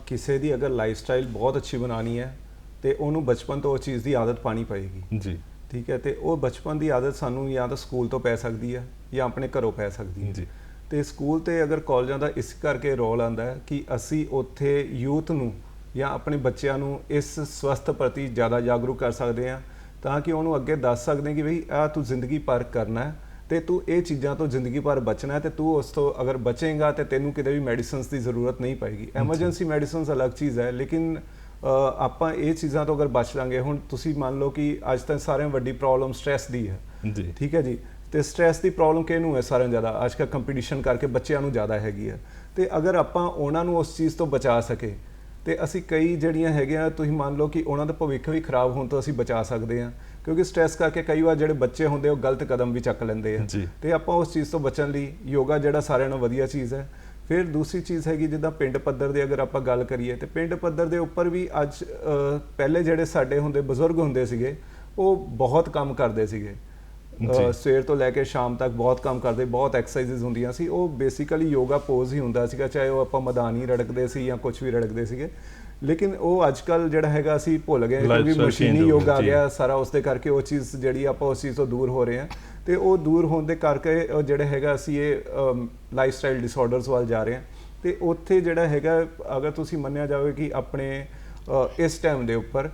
ਕਿਸੇ ਦੀ ਅਗਰ ਲਾਈਫਸਟਾਈਲ ਬਹੁਤ ਅੱਛੀ ਬਣਾਣੀ ਹੈ ਤੇ ਉਹਨੂੰ ਬਚਪਨ ਤੋਂ ਉਸ ਚੀਜ਼ ਦੀ ਆਦਤ ਪਾਣੀ ਪਏਗੀ। ਜੀ। ਠੀਕ ਹੈ ਤੇ ਉਹ ਬਚਪਨ ਦੀ ਆਦਤ ਸਾਨੂੰ ਜਾਂ ਤਾਂ ਸਕੂਲ ਤੋਂ ਪੈ ਸਕਦੀ ਹੈ ਜਾਂ ਆਪਣੇ ਘਰੋਂ ਪੈ ਸਕਦੀ ਹੈ। ਜੀ। ਤੇ ਸਕੂਲ ਤੇ ਅਗਰ ਕਾਲਜਾਂ ਦਾ ਇਸ ਕਰਕੇ ਰੋਲ ਆਂਦਾ ਹੈ ਕਿ ਅਸੀਂ ਉੱਥੇ ਯੂਥ ਨੂੰ ਜਾਂ ਆਪਣੇ ਬੱਚਿਆਂ ਨੂੰ ਇਸ ਸਵਸਥ ਪ੍ਰਤੀ ਜ਼ਿਆਦਾ ਜਾਗਰੂਕ ਕਰ ਸਕਦੇ ਹਾਂ ਤਾਂ ਕਿ ਉਹਨੂੰ ਅੱਗੇ ਦੱਸ ਸਕਦੇ ਕਿ ਭਈ ਆ ਤੂੰ ਜ਼ਿੰਦਗੀ ਭਰ ਕਰਨਾ ਹੈ ਤੇ ਤੂੰ ਇਹ ਚੀਜ਼ਾਂ ਤੋਂ ਜ਼ਿੰਦਗੀ ਭਰ ਬਚਣਾ ਤੇ ਤੂੰ ਉਸ ਤੋਂ ਅਗਰ ਬਚੇਗਾ ਤੇ ਤੈਨੂੰ ਕਿਤੇ ਵੀ ਮੈਡੀਸਿਨਸ ਦੀ ਜ਼ਰੂਰਤ ਨਹੀਂ ਪਏਗੀ। ਐਮਰਜੈਂਸੀ ਮੈਡੀਸਿਨਸ ਅਲੱਗ ਚੀਜ਼ ਹੈ ਲੇਕਿਨ ਆਪਾਂ ਇਹ ਚੀਜ਼ਾਂ ਤੋਂ ਅਗਰ ਬਚ ਲਾਂਗੇ ਹੁਣ ਤੁਸੀਂ ਮੰਨ ਲਓ ਕਿ ਅੱਜ ਤੱਕ ਸਾਰਿਆਂ ਵੱਡੀ ਪ੍ਰੋਬਲਮ ਸਟ੍ਰੈਸ ਦੀ ਹੈ। ਜੀ। ਠੀਕ ਹੈ ਜੀ? ਤੇ ਸਟ੍ਰੈਸ ਦੀ ਪ੍ਰੋਬਲਮ ਕਿਹਨੂੰ ਹੈ ਸਾਰਿਆਂ ਜ਼ਿਆਦਾ? ਅੱਜ ਕੱਲ੍ਹ ਕੰਪੀਟੀਸ਼ਨ ਕਰਕੇ ਬੱਚਿਆਂ ਨੂੰ ਜ਼ਿਆਦਾ ਹੈਗੀ ਹੈ ਤੇ ਅਗਰ ਆਪਾਂ ਉਹਨਾਂ ਨੂੰ ਉਸ ਚੀਜ਼ ਤੋਂ ਬਚਾ ਸਕੇ ਤੇ ਅਸੀਂ ਕਈ ਜਿਹੜੀਆਂ ਹੈਗੀਆਂ ਤੁਸੀਂ ਮੰਨ ਲਓ ਕਿ ਉਹਨਾਂ ਦਾ ਭਵਿੱਖ ਵੀ ਖਰਾਬ ਹੋਣ ਤੋਂ ਅਸੀਂ ਬਚਾ ਸਕਦੇ ਹਾਂ। ਕਿਉਂਕਿ ਸਟ੍ਰੈਸ ਕਰਕੇ ਕਈ ਵਾਰ ਜਿਹੜੇ ਬੱਚੇ ਹੁੰਦੇ ਉਹ ਗਲਤ ਕਦਮ ਵੀ ਚੱਕ ਲੈਂਦੇ ਆ। ਤੇ ਆਪਾਂ ਉਸ ਚੀਜ਼ ਤੋਂ ਬਚਣ ਲਈ ਯੋਗਾ ਜਿਹੜਾ ਸਾਰਿਆਂ ਨਾਲੋਂ ਵਧੀਆ ਚੀਜ਼ ਹੈ। ਫਿਰ ਦੂਸਰੀ ਚੀਜ਼ ਹੈਗੀ ਜਿੱਦਾਂ ਪਿੰਡ ਪੱਧਰ ਦੀ ਅਗਰ ਆਪਾਂ ਗੱਲ ਕਰੀਏ ਤੇ ਪਿੰਡ ਪੱਧਰ ਦੇ ਉੱਪਰ ਵੀ ਅੱਜ ਪਹਿਲੇ ਜਿਹੜੇ ਸਾਡੇ ਹੁੰਦੇ ਬਜ਼ੁਰਗ ਹੁੰਦੇ ਸੀਗੇ ਉਹ ਬਹੁਤ ਕੰਮ ਕਰਦੇ ਸੀਗੇ। ਸਵੇਰ ਤੋਂ ਲੈ ਕੇ ਸ਼ਾਮ ਤੱਕ ਬਹੁਤ ਕੰਮ ਕਰਦੇ ਬਹੁਤ ਐਕਸਰਸਾਈਜ਼ਸ ਹੁੰਦੀਆਂ ਸੀ। ਉਹ ਬੇਸਿਕਲੀ ਯੋਗਾ ਪੋਜ਼ ਹੀ ਹੁੰਦਾ ਸੀਗਾ ਚਾਹੇ ਉਹ ਆਪਾਂ ਮਦਾਨੀ ਰੜਕਦੇ ਸੀ ਜਾਂ ਕੁਝ ਵੀ ਰੜਕਦੇ ਸੀਗੇ। ਲੇਕਿਨ ਉਹ ਅੱਜ ਕੱਲ ਜਿਹੜਾ ਹੈਗਾ ਅਸੀਂ ਭੁੱਲ ਗਏ ਕਿਉਂਕਿ ਮਸ਼ੀਨੀ ਯੋਗਾ ਆ ਗਿਆ, ਸਾਰਾ ਉਸ ਦੇ ਕਰਕੇ ਉਹ ਚੀਜ਼ ਜਿਹੜੀ ਆਪਾਂ ਉਸ ਚੀਜ਼ ਤੋਂ ਦੂਰ ਹੋ ਰਹੇ ਹਾਂ। ਤੇ ਉਹ ਦੂਰ ਹੋਣ ਦੇ ਕਰਕੇ ਉਹ ਜਿਹੜੇ ਹੈਗਾ ਅਸੀਂ ਇਹ ਲਾਈਫਸਟਾਈਲ ਡਿਸਆਰਡਰਸ ਵੱਲ ਜਾ ਰਹੇ ਹਾਂ। ਤੇ ਉੱਥੇ ਜਿਹੜਾ ਹੈਗਾ ਅਗਰ ਤੁਸੀਂ ਮੰਨਿਆ ਜਾਵੇ ਕਿ ਆਪਣੇ ਇਸ ਟਾਈਮ ਦੇ ਉੱਪਰ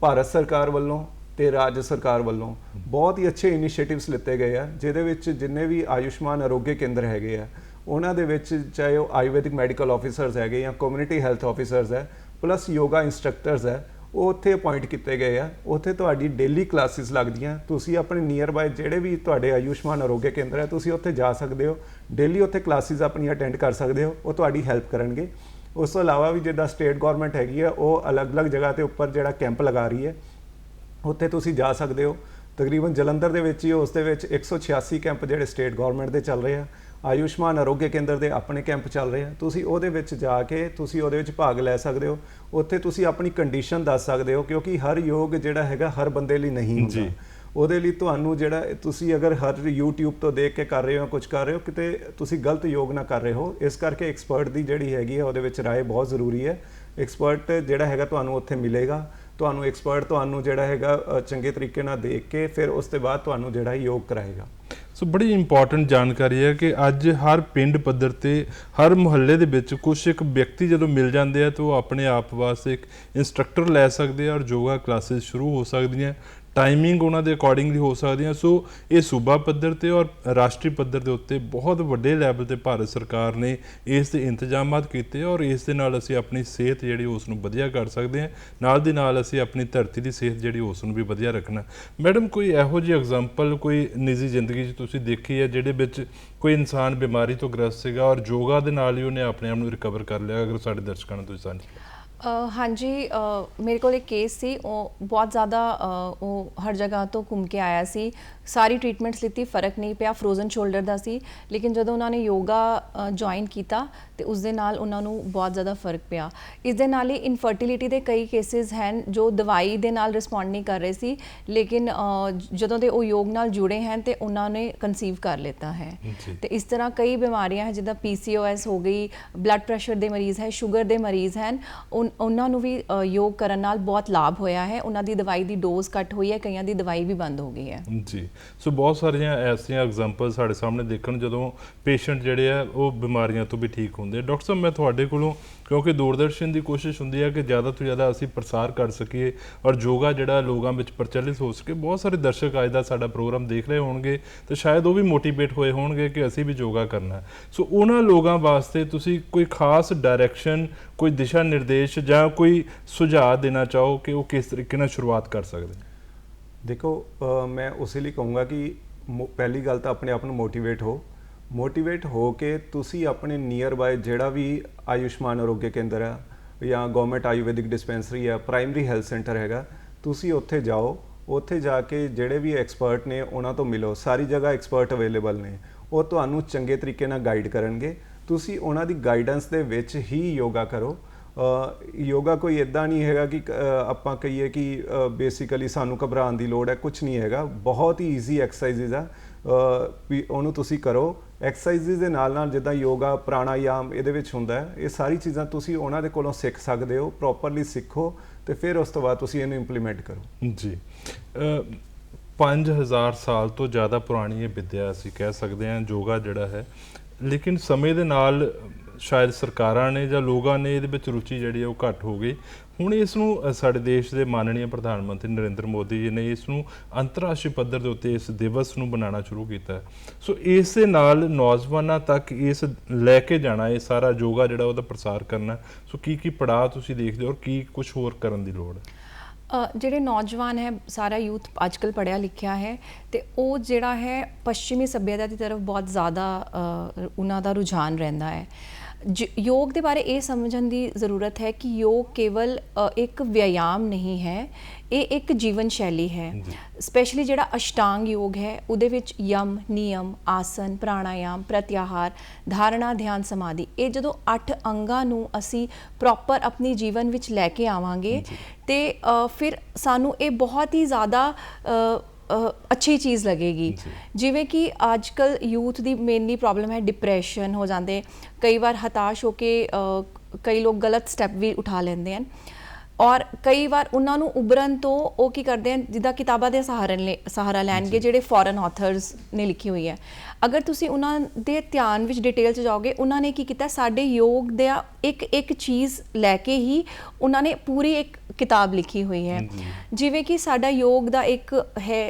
ਭਾਰਤ ਸਰਕਾਰ ਵੱਲੋਂ ਤੇ ਰਾਜ ਸਰਕਾਰ ਵੱਲੋਂ ਬਹੁਤ ਹੀ ਅੱਛੇ ਇਨੀਸ਼ੀਏਟਿਵਸ ਲਿੱਤੇ ਗਏ ਆ, ਜਿਹਦੇ ਵਿੱਚ ਜਿੰਨੇ ਵੀ ਆਯੁਸ਼ਮਾਨ ਆਰੋਗਯ ਕੇਂਦਰ ਹੈਗੇ ਆ, ਉਹਨਾਂ ਦੇ ਵਿੱਚ ਚਾਹੇ ਉਹ ਆਯੁਰਵੈਦਿਕ ਮੈਡੀਕਲ ਆਫੀਸਰਸ ਹੈਗੇ ਜਾਂ ਕਮਿਊਨਿਟੀ ਹੈਲਥ ਆਫੀਸਰਸ ਹੈ ਪਲੱਸ ਯੋਗਾ ਇੰਸਟ੍ਰਕਟਰਸ ਹੈ, ਉਹ ਉੱਥੇ ਅਪਾਇੰਟ ਕੀਤੇ ਗਏ ਆ। ਉੱਥੇ ਤੁਹਾਡੀ ਡੇਲੀ ਕਲਾਸਿਸ ਲੱਗਦੀਆਂ, ਤੁਸੀਂ ਆਪਣੇ ਨੀਅਰ ਬਾਏ ਜਿਹੜੇ ਵੀ ਤੁਹਾਡੇ ਆਯੁਸ਼ਮਾਨ ਅਰੋਗਿਆ ਕੇਂਦਰ ਹੈ, ਤੁਸੀਂ ਉੱਥੇ ਜਾ ਸਕਦੇ ਹੋ। ਡੇਲੀ ਉੱਥੇ ਕਲਾਸਿਸ ਆਪਣੀ ਅਟੈਂਡ ਕਰ ਸਕਦੇ ਹੋ, ਉਹ ਤੁਹਾਡੀ ਹੈਲਪ ਕਰਨਗੇ। ਉਸ ਤੋਂ ਇਲਾਵਾ ਵੀ ਜਿੱਦਾਂ ਸਟੇਟ ਗਵਰਨਮੈਂਟ ਹੈਗੀ ਆ, ਉਹ ਅਲੱਗ-ਅਲੱਗ ਜਗ੍ਹਾ ਤੇ ਉੱਪਰ ਜਿਹੜਾ ਕੈਂਪ ਲਗਾ ਰਹੀ ਹੈ ਉੱਥੇ ਤੁਸੀਂ ਜਾ ਸਕਦੇ ਹੋ। ਤਕਰੀਬਨ ਜਲੰਧਰ ਦੇ ਵਿੱਚ ਹੀ ਉਸ ਦੇ ਵਿੱਚ 186 ਕੈਂਪ ਜਿਹੜੇ ਸਟੇਟ ਗਵਰਨਮੈਂਟ ਦੇ ਚੱਲ ਰਹੇ ਆ। ਆਯੁਸ਼ਮਾਨ ਆਰੋਗਯ ਕੇਂਦਰ ਦੇ ਆਪਣੇ ਕੈਂਪ ਚੱਲ ਰਹੇ ਆ। ਤੁਸੀਂ ਉਹਦੇ ਵਿੱਚ ਜਾ ਕੇ ਤੁਸੀਂ ਉਹਦੇ ਵਿੱਚ ਭਾਗ ਲੈ ਸਕਦੇ ਹੋ। ਉੱਥੇ ਤੁਸੀਂ ਆਪਣੀ ਕੰਡੀਸ਼ਨ ਦੱਸ ਸਕਦੇ ਹੋ ਕਿਉਂਕਿ ਹਰ ਯੋਗ ਜਿਹੜਾ ਹੈਗਾ ਹਰ ਬੰਦੇ ਲਈ ਨਹੀਂ ਹੁੰਦਾ। ਉਹਦੇ ਲਈ ਤੁਹਾਨੂੰ ਜਿਹੜਾ ਤੁਸੀਂ ਅਗਰ ਹਰ YouTube ਤੋਂ ਦੇਖ ਕੇ ਕਰ ਰਹੇ ਹੋ ਕੁਝ ਕਰ ਰਹੇ ਹੋ ਕਿਤੇ ਤੁਸੀਂ ਗਲਤ ਯੋਗ ਨਾ ਕਰ ਰਹੇ ਹੋ। ਇਸ ਕਰਕੇ ਐਕਸਪਰਟ ਦੀ ਜਿਹੜੀ ਹੈਗੀ ਹੈ ਉਹਦੇ ਵਿੱਚ ਰਾਏ ਬਹੁਤ ਜ਼ਰੂਰੀ ਹੈ। ਐਕਸਪਰਟ ਜਿਹੜਾ ਹੈਗਾ ਤੁਹਾਨੂੰ ਉੱਥੇ ਮਿਲੇਗਾ। ਤੁਹਾਨੂੰ ਐਕਸਪਰਟ ਤੁਹਾਨੂੰ ਜਿਹੜਾ ਹੈਗਾ ਚੰਗੇ ਤਰੀਕੇ ਨਾਲ ਦੇਖ ਕੇ ਫਿਰ ਉਸ ਤੋਂ ਬਾਅਦ ਤੁਹਾਨੂੰ ਜਿਹੜਾ ਯੋਗ ਕਰਾਏਗਾ। ਸੋ ਬੜੀ ਇੰਪੋਰਟੈਂਟ ਜਾਣਕਾਰੀ ਹੈ ਕਿ ਅੱਜ ਹਰ ਪਿੰਡ ਪੱਧਰ ਤੇ, ਹਰ ਮੁਹੱਲੇ ਦੇ ਵਿੱਚ ਕੁਝ ਇੱਕ ਵਿਅਕਤੀ ਜਦੋਂ ਮਿਲ ਜਾਂਦੇ ਆ, ਤਾਂ ਉਹ ਆਪਣੇ ਆਪ ਵਾਸਤੇ ਇੱਕ ਇਨਸਟ੍ਰਕਟਰ ਲੈ ਸਕਦੇ ਆ ਔਰ ਯੋਗਾ ਕਲਾਸਿਸ ਸ਼ੁਰੂ ਹੋ ਸਕਦੀਆਂ। ਟਾਈਮਿੰਗ ਉਹਨਾਂ ਦੇ ਅਕੋਰਡਿੰਗਲੀ ਹੋ ਸਕਦੀਆਂ ਸੋ ਇਹ ਸੂਬਾ ਪੱਧਰ ਤੇ ਔਰ ਰਾਸ਼ਟਰੀ ਪੱਧਰ ਦੇ ਉੱਤੇ ਬਹੁਤ ਵੱਡੇ ਲੈਵਲ ਤੇ ਭਾਰਤ ਸਰਕਾਰ ਨੇ ਇਸ ਦੇ ਇੰਤਜ਼ਾਮਾਤ ਕੀਤੇ ਔਰ ਇਸ ਦੇ ਨਾਲ ਅਸੀਂ ਆਪਣੀ ਸਿਹਤ ਜਿਹੜੀ ਉਸ ਨੂੰ ਵਧੀਆ ਕਰ ਸਕਦੇ ਹਾਂ। ਨਾਲ ਦੀ ਨਾਲ ਅਸੀਂ ਆਪਣੀ ਧਰਤੀ ਦੀ ਸਿਹਤ ਜਿਹੜੀ ਉਸ ਨੂੰ ਵੀ ਵਧੀਆ ਰੱਖਣਾ ਮੈਡਮ, ਕੋਈ ਇਹੋ ਜਿਹੀ ਐਗਜ਼ਾਮਪਲ ਕੋਈ ਨਿੱਜੀ ਜ਼ਿੰਦਗੀ 'ਚ ਤੁਸੀਂ ਦੇਖੀ ਹੈ ਜਿਹੜੇ ਵਿੱਚ ਕੋਈ ਇਨਸਾਨ ਬਿਮਾਰੀ ਤੋਂ ਗ੍ਰਸਤ ਸੀਗਾ ਔਰ ਯੋਗਾ ਦੇ ਨਾਲ ਹੀ ਉਹਨੇ ਆਪਣੇ ਆਪ ਨੂੰ ਰਿਕਵਰ ਕਰ ਲਿਆ, ਅਗਰ ਸਾਡੇ ਦਰਸ਼ਕਾਂ ਨੂੰ ਤੁਸੀਂ ਸਾਂਝੀ ਹਾਂਜੀ ਮੇਰੇ ਕੋਲ ਇੱਕ ਕੇਸ ਸੀ, ਉਹ ਬਹੁਤ ਜ਼ਿਆਦਾ ਉਹ ਹਰ ਜਗ੍ਹਾ ਤੋਂ ਘੁੰਮ ਕੇ ਆਇਆ ਸੀ। ਸਾਰੀ ਟ੍ਰੀਟਮੈਂਟਸ ਲਿੱਤੀ ਫ਼ਰਕ ਨਹੀਂ ਪਿਆ ਫਰੋਜ਼ਨ ਸ਼ੋਲਡਰ ਦਾ ਸੀ। ਲੇਕਿਨ ਜਦੋਂ ਉਹਨਾਂ ਨੇ ਯੋਗਾ ਜੁਆਇਨ ਕੀਤਾ ਤੇ ਉਸ ਦੇ ਨਾਲ ਉਹਨਾਂ ਨੂੰ ਬਹੁਤ ਜ਼ਿਆਦਾ ਫ਼ਰਕ ਪਿਆ। ਇਸ ਦੇ ਨਾਲ ਹੀ ਇਨਫਰਟੀਲਿਟੀ ਦੇ ਕਈ ਕੇਸਿਸ ਹਨ ਜੋ ਦਵਾਈ ਦੇ ਨਾਲ ਰਿਸਪੌਂਡ ਨਹੀਂ ਕਰ ਰਹੇ ਸੀ। ਲੇਕਿਨ ਜਦੋਂ ਦੇ ਉਹ ਯੋਗ ਨਾਲ ਜੁੜੇ ਹਨ ਤੇ ਉਹਨਾਂ ਨੇ ਕਨਸੀਵ ਕਰ ਲਿੱਤਾ ਹੈ। ਤੇ ਇਸ ਤਰ੍ਹਾਂ ਕਈ ਬਿਮਾਰੀਆਂ ਹੈ ਜਿੱਦਾਂ PCOS ਹੋ ਗਈ ਬਲੱਡ ਪ੍ਰੈਸ਼ਰ ਦੇ ਮਰੀਜ਼ ਹੈ ਸ਼ੂਗਰ ਦੇ ਮਰੀਜ਼ ਹਨ। ਉਹਨਾਂ ਨੂੰ ਵੀ ਯੋਗ ਕਰਨ ਨਾਲ ਬਹੁਤ ਲਾਭ ਹੋਇਆ ਹੈ। ਉਹਨਾਂ ਦੀ ਦਵਾਈ ਦੀ ਡੋਜ਼ ਘੱਟ ਹੋਈ ਹੈ ਕਈਆਂ ਦੀ ਦਵਾਈ ਵੀ ਬੰਦ ਹੋ ਗਈ ਹੈ। ਜੀ। ਸੋ ਬਹੁਤ ਸਾਰੀਆਂ ਐਸੀਆਂ ਐਗਜ਼ਾਮਪਲ ਸਾਡੇ ਸਾਹਮਣੇ ਦੇਖਣ ਜਦੋਂ ਪੇਸ਼ੈਂਟ ਜਿਹੜੇ ਆ, ਉਹ ਬਿਮਾਰੀਆਂ ਤੋਂ ਵੀ ਠੀਕ ਹੁੰਦੇ ਆ। ਡਾਕਟਰ ਸਾਹਿਬ, ਮੈਂ ਤੁਹਾਡੇ ਕੋਲੋਂ, ਕਿਉਂਕਿ ਦੂਰਦਰਸ਼ਨ ਦੀ ਕੋਸ਼ਿਸ਼ ਹੁੰਦੀ ਹੈ ਕਿ ਜ਼ਿਆਦਾ ਤੋਂ ਜ਼ਿਆਦਾ ਅਸੀਂ ਪ੍ਰਸਾਰ ਕਰ ਸਕੀਏ ਔਰ ਯੋਗਾ ਜਿਹੜਾ ਲੋਕਾਂ ਵਿੱਚ ਪ੍ਰਚਲਿਤ ਹੋ ਸਕੇ। ਬਹੁਤ ਸਾਰੇ ਦਰਸ਼ਕ ਅੱਜ ਦਾ ਸਾਡਾ ਪ੍ਰੋਗਰਾਮ ਦੇਖ ਰਹੇ ਹੋਣਗੇ ਤੇ ਸ਼ਾਇਦ ਉਹ ਵੀ ਮੋਟੀਵੇਟ ਹੋਏ ਹੋਣਗੇ ਕਿ ਅਸੀਂ ਵੀ ਯੋਗਾ ਕਰਨਾ ਸੋ ਉਹਨਾਂ ਲੋਕਾਂ ਵਾਸਤੇ ਤੁਸੀਂ ਕੋਈ ਖਾਸ ਡਾਇਰੈਕਸ਼ਨ ਕੋਈ ਦਿਸ਼ਾ ਨਿਰਦੇਸ਼ ਜਾਂ ਕੋਈ ਸੁਝਾਅ ਦੇਣਾ ਚਾਹੋ ਕਿ ਉਹ ਕਿਸ ਤਰੀਕੇ ਨਾਲ ਸ਼ੁਰੂਆਤ ਕਰ ਸਕਦੇ ਨੇ? ਦੇਖੋ ਮੈਂ ਉਸੇ ਲਈ ਕਹੂੰਗਾ ਕਿ ਮੋ- ਪਹਿਲੀ ਗੱਲ ਤਾਂ ਆਪਣੇ ਆਪ ਨੂੰ ਮੋਟੀਵੇਟ ਹੋ। ਮੋਟੀਵੇਟ ਹੋ ਕੇ ਤੁਸੀਂ ਆਪਣੇ ਨੀਅਰ ਬਾਏ ਜਿਹੜਾ ਵੀ ਆਯੁਸ਼ਮਾਨ ਆਰੋਗਯ ਕੇਂਦਰ ਹੈ ਜਾਂ ਗਵਰਨਮੈਂਟ ਆਯੁਰਵੈਦਿਕ ਡਿਸਪੈਂਸਰੀ ਹੈ ਪ੍ਰਾਇਮਰੀ ਹੈਲਥ ਸੈਂਟਰ ਹੈਗਾ, ਤੁਸੀਂ ਉੱਥੇ ਜਾਓ। ਉੱਥੇ ਜਾ ਕੇ ਜਿਹੜੇ ਵੀ ਐਕਸਪਰਟ ਨੇ, ਉਹਨਾਂ ਤੋਂ ਮਿਲੋ। ਸਾਰੀ ਜਗ੍ਹਾ ਐਕਸਪਰਟ ਅਵੇਲੇਬਲ ਨੇ। ਉਹ ਤੁਹਾਨੂੰ ਚੰਗੇ ਤਰੀਕੇ ਨਾਲ ਗਾਈਡ ਕਰਨਗੇ। ਤੁਸੀਂ ਉਹਨਾਂ ਦੀ ਗਾਈਡੈਂਸ ਦੇ ਵਿੱਚ ਹੀ ਯੋਗਾ ਕਰੋ। ਯੋਗਾ ਕੋਈ ਇਦਾਂ ਨਹੀਂ ਹੈਗਾ ਕਿ ਆਪਾਂ ਕਹੀਏ ਕਿ ਬੇਸਿਕਲੀ ਸਾਨੂੰ ਘਬਰਾਉਣ ਦੀ ਲੋੜ ਹੈ ਕੁਝ ਨਹੀਂ ਹੈਗਾ। ਬਹੁਤ ਹੀ ਈਜ਼ੀ ਐਕਸਰਸਾਈਜ਼ ਆ। ਵੀ ਉਹਨੂੰ ਤੁਸੀਂ ਕਰੋ। ਐਕਸਰਸਾਈਜ਼ ਦੇ ਨਾਲ ਨਾਲ ਜਿੱਦਾਂ ਯੋਗਾ ਪ੍ਰਾਣਾਯਾਮ ਇਹਦੇ ਵਿੱਚ ਹੁੰਦਾ ਹੈ। ਇਹ ਸਾਰੀ ਚੀਜ਼ਾਂ ਤੁਸੀਂ ਉਹਨਾਂ ਦੇ ਕੋਲੋਂ ਸਿੱਖ ਸਕਦੇ ਹੋ ਪ੍ਰੋਪਰਲੀ ਸਿੱਖੋ ਤੇ ਫਿਰ ਉਸ ਤੋਂ ਬਾਅਦ ਤੁਸੀਂ ਇਹਨੂੰ ਇੰਪਲੀਮੈਂਟ ਕਰੋ। ਜੀ। ਅ, 5000 ਸਾਲ ਤੋਂ ਜ਼ਿਆਦਾ ਪੁਰਾਣੀ ਇਹ ਵਿਦਿਆ ਅਸੀਂ ਕਹਿ ਸਕਦੇ ਹਾਂ ਯੋਗਾ ਜਿਹੜਾ ਹੈ। ਲੇਕਿਨ ਸਮੇਂ ਦੇ ਨਾਲ ਸ਼ਾਇਦ ਸਰਕਾਰਾਂ ਨੇ ਜਾਂ ਲੋਕਾਂ ਨੇ ਇਹਦੇ ਵਿੱਚ ਰੁਚੀ ਜਿਹੜੀ ਹੈ ਉਹ ਘੱਟ ਹੋ ਗਈ। ਹੁਣ ਇਸ ਨੂੰ ਸਾਡੇ ਦੇਸ਼ ਦੇ ਮਾਨনীय ਪ੍ਰਧਾਨ ਮੰਤਰੀ ਨਰਿੰਦਰ ਮੋਦੀ ਜੀ ਨੇ ਇਸ ਨੂੰ ਅੰਤਰਰਾਸ਼ਟਰੀ ਪੱਧਰ ਦੇ ਉੱਤੇ ਇਸ ਦਿਵਸ ਨੂੰ ਬਣਾਉਣਾ ਸ਼ੁਰੂ ਕੀਤਾ। ਸੋ ਇਸ ਦੇ ਨਾਲ ਨੌਜਵਾਨਾਂ ਤੱਕ ਇਸ ਲੈ ਕੇ ਜਾਣਾ, ਇਹ ਸਾਰਾ ਯੋਗਾ ਜਿਹੜਾ ਉਹਦਾ ਪ੍ਰਸਾਰ ਕਰਨਾ, ਸੋ ਕੀ ਕੀ ਪੜਾਅ ਤੁਸੀਂ ਦੇਖਦੇ ਹੋ ਔਰ ਕੀ ਕੁਝ ਹੋਰ ਕਰਨ ਦੀ ਲੋੜ ਹੈ? ਜਿਹੜੇ ਨੌਜਵਾਨ ਹੈ, ਸਾਰਾ ਯੂਥ ਅੱਜਕੱਲ ਪੜਿਆ ਲਿਖਿਆ ਹੈ ਤੇ ਉਹ ਜਿਹੜਾ ਹੈ, ਪੱਛਮੀ ਸੱਭਿਅਤਾ ਦੀ ਤਰਫ ਬਹੁਤ ਜ਼ਿਆਦਾ ਉਹਨਾਂ ਦਾ ਰੁਝਾਨ ਰਹਿੰਦਾ ਹੈ। ਯੋਗ ਦੇ ਬਾਰੇ ਇਹ ਸਮਝਣ ਦੀ ਜ਼ਰੂਰਤ ਹੈ ਕਿ ਯੋਗ ਕੇਵਲ ਇੱਕ ਵਿਆਯਾਮ ਨਹੀਂ ਹੈ ਇਹ ਇੱਕ ਜੀਵਨ ਸ਼ੈਲੀ ਹੈ। ਸਪੈਸ਼ਲੀ ਜਿਹੜਾ ਅਸ਼ਟਾਂਗ ਯੋਗ ਹੈ ਉਹਦੇ ਵਿੱਚ ਯਮ ਨਿਯਮ ਆਸਨ ਪ੍ਰਾਣਾਯਾਮ ਪ੍ਰਤਿਆਹਾਰ ਧਾਰਨਾ ਧਿਆਨ ਸਮਾਧੀ ਇਹ ਜਦੋਂ ਅੱਠ ਅੰਗਾਂ ਨੂੰ ਅਸੀਂ ਪ੍ਰੋਪਰ ਆਪਣੀ ਜੀਵਨ ਵਿੱਚ ਲੈ ਕੇ ਆਵਾਂਗੇ ਤੇ ਫਿਰ ਸਾਨੂੰ ਇਹ ਬਹੁਤ ਹੀ ਜ਼ਿਆਦਾ ਅੱਛੀ ਚੀਜ਼ ਲੱਗੇਗੀ। ਜਿਵੇਂ ਕਿ ਅੱਜਕੱਲ ਯੂਥ ਦੀ ਮੇਨਲੀ ਪ੍ਰੋਬਲਮ ਹੈ ਡਿਪਰੈਸ਼ਨ ਹੋ ਜਾਂਦੇ। ਕਈ ਵਾਰ ਹਤਾਸ਼ ਹੋ ਕੇ ਕਈ ਲੋਕ ਗਲਤ ਸਟੈਪ ਵੀ ਉਠਾ ਲੈਂਦੇ ਹਨ। ਔਰ ਕਈ ਵਾਰ ਉਹਨਾਂ ਨੂੰ ਉਭਰਨ ਤੋਂ ਉਹ ਕੀ ਕਰਦੇ ਹਨ ਜਿੱਦਾਂ ਕਿਤਾਬਾਂ ਦੇ ਸਹਾਰਾ ਲੈ ਸਹਾਰਾ ਲੈਣਗੇ ਜਿਹੜੇ ਫੋਰਨ ਆਥਰਸ ਨੇ ਲਿਖੀ ਹੋਈ ਹੈ। ਅਗਰ ਤੁਸੀਂ ਉਹਨਾਂ ਦੇ ਧਿਆਨ ਵਿੱਚ ਡਿਟੇਲ ਚ ਜਾਓਗੇ ਉਹਨਾਂ ਨੇ ਕੀ ਕੀਤਾ ਸਾਡੇ ਯੋਗ ਦਾ ਇੱਕ ਇੱਕ ਚੀਜ਼ ਲੈ ਕੇ ਹੀ ਉਹਨਾਂ ਨੇ ਪੂਰੀ ਇੱਕ ਕਿਤਾਬ ਲਿਖੀ ਹੋਈ ਹੈ। ਜਿਵੇਂ ਕਿ ਸਾਡਾ ਯੋਗ ਦਾ ਇੱਕ ਹੈ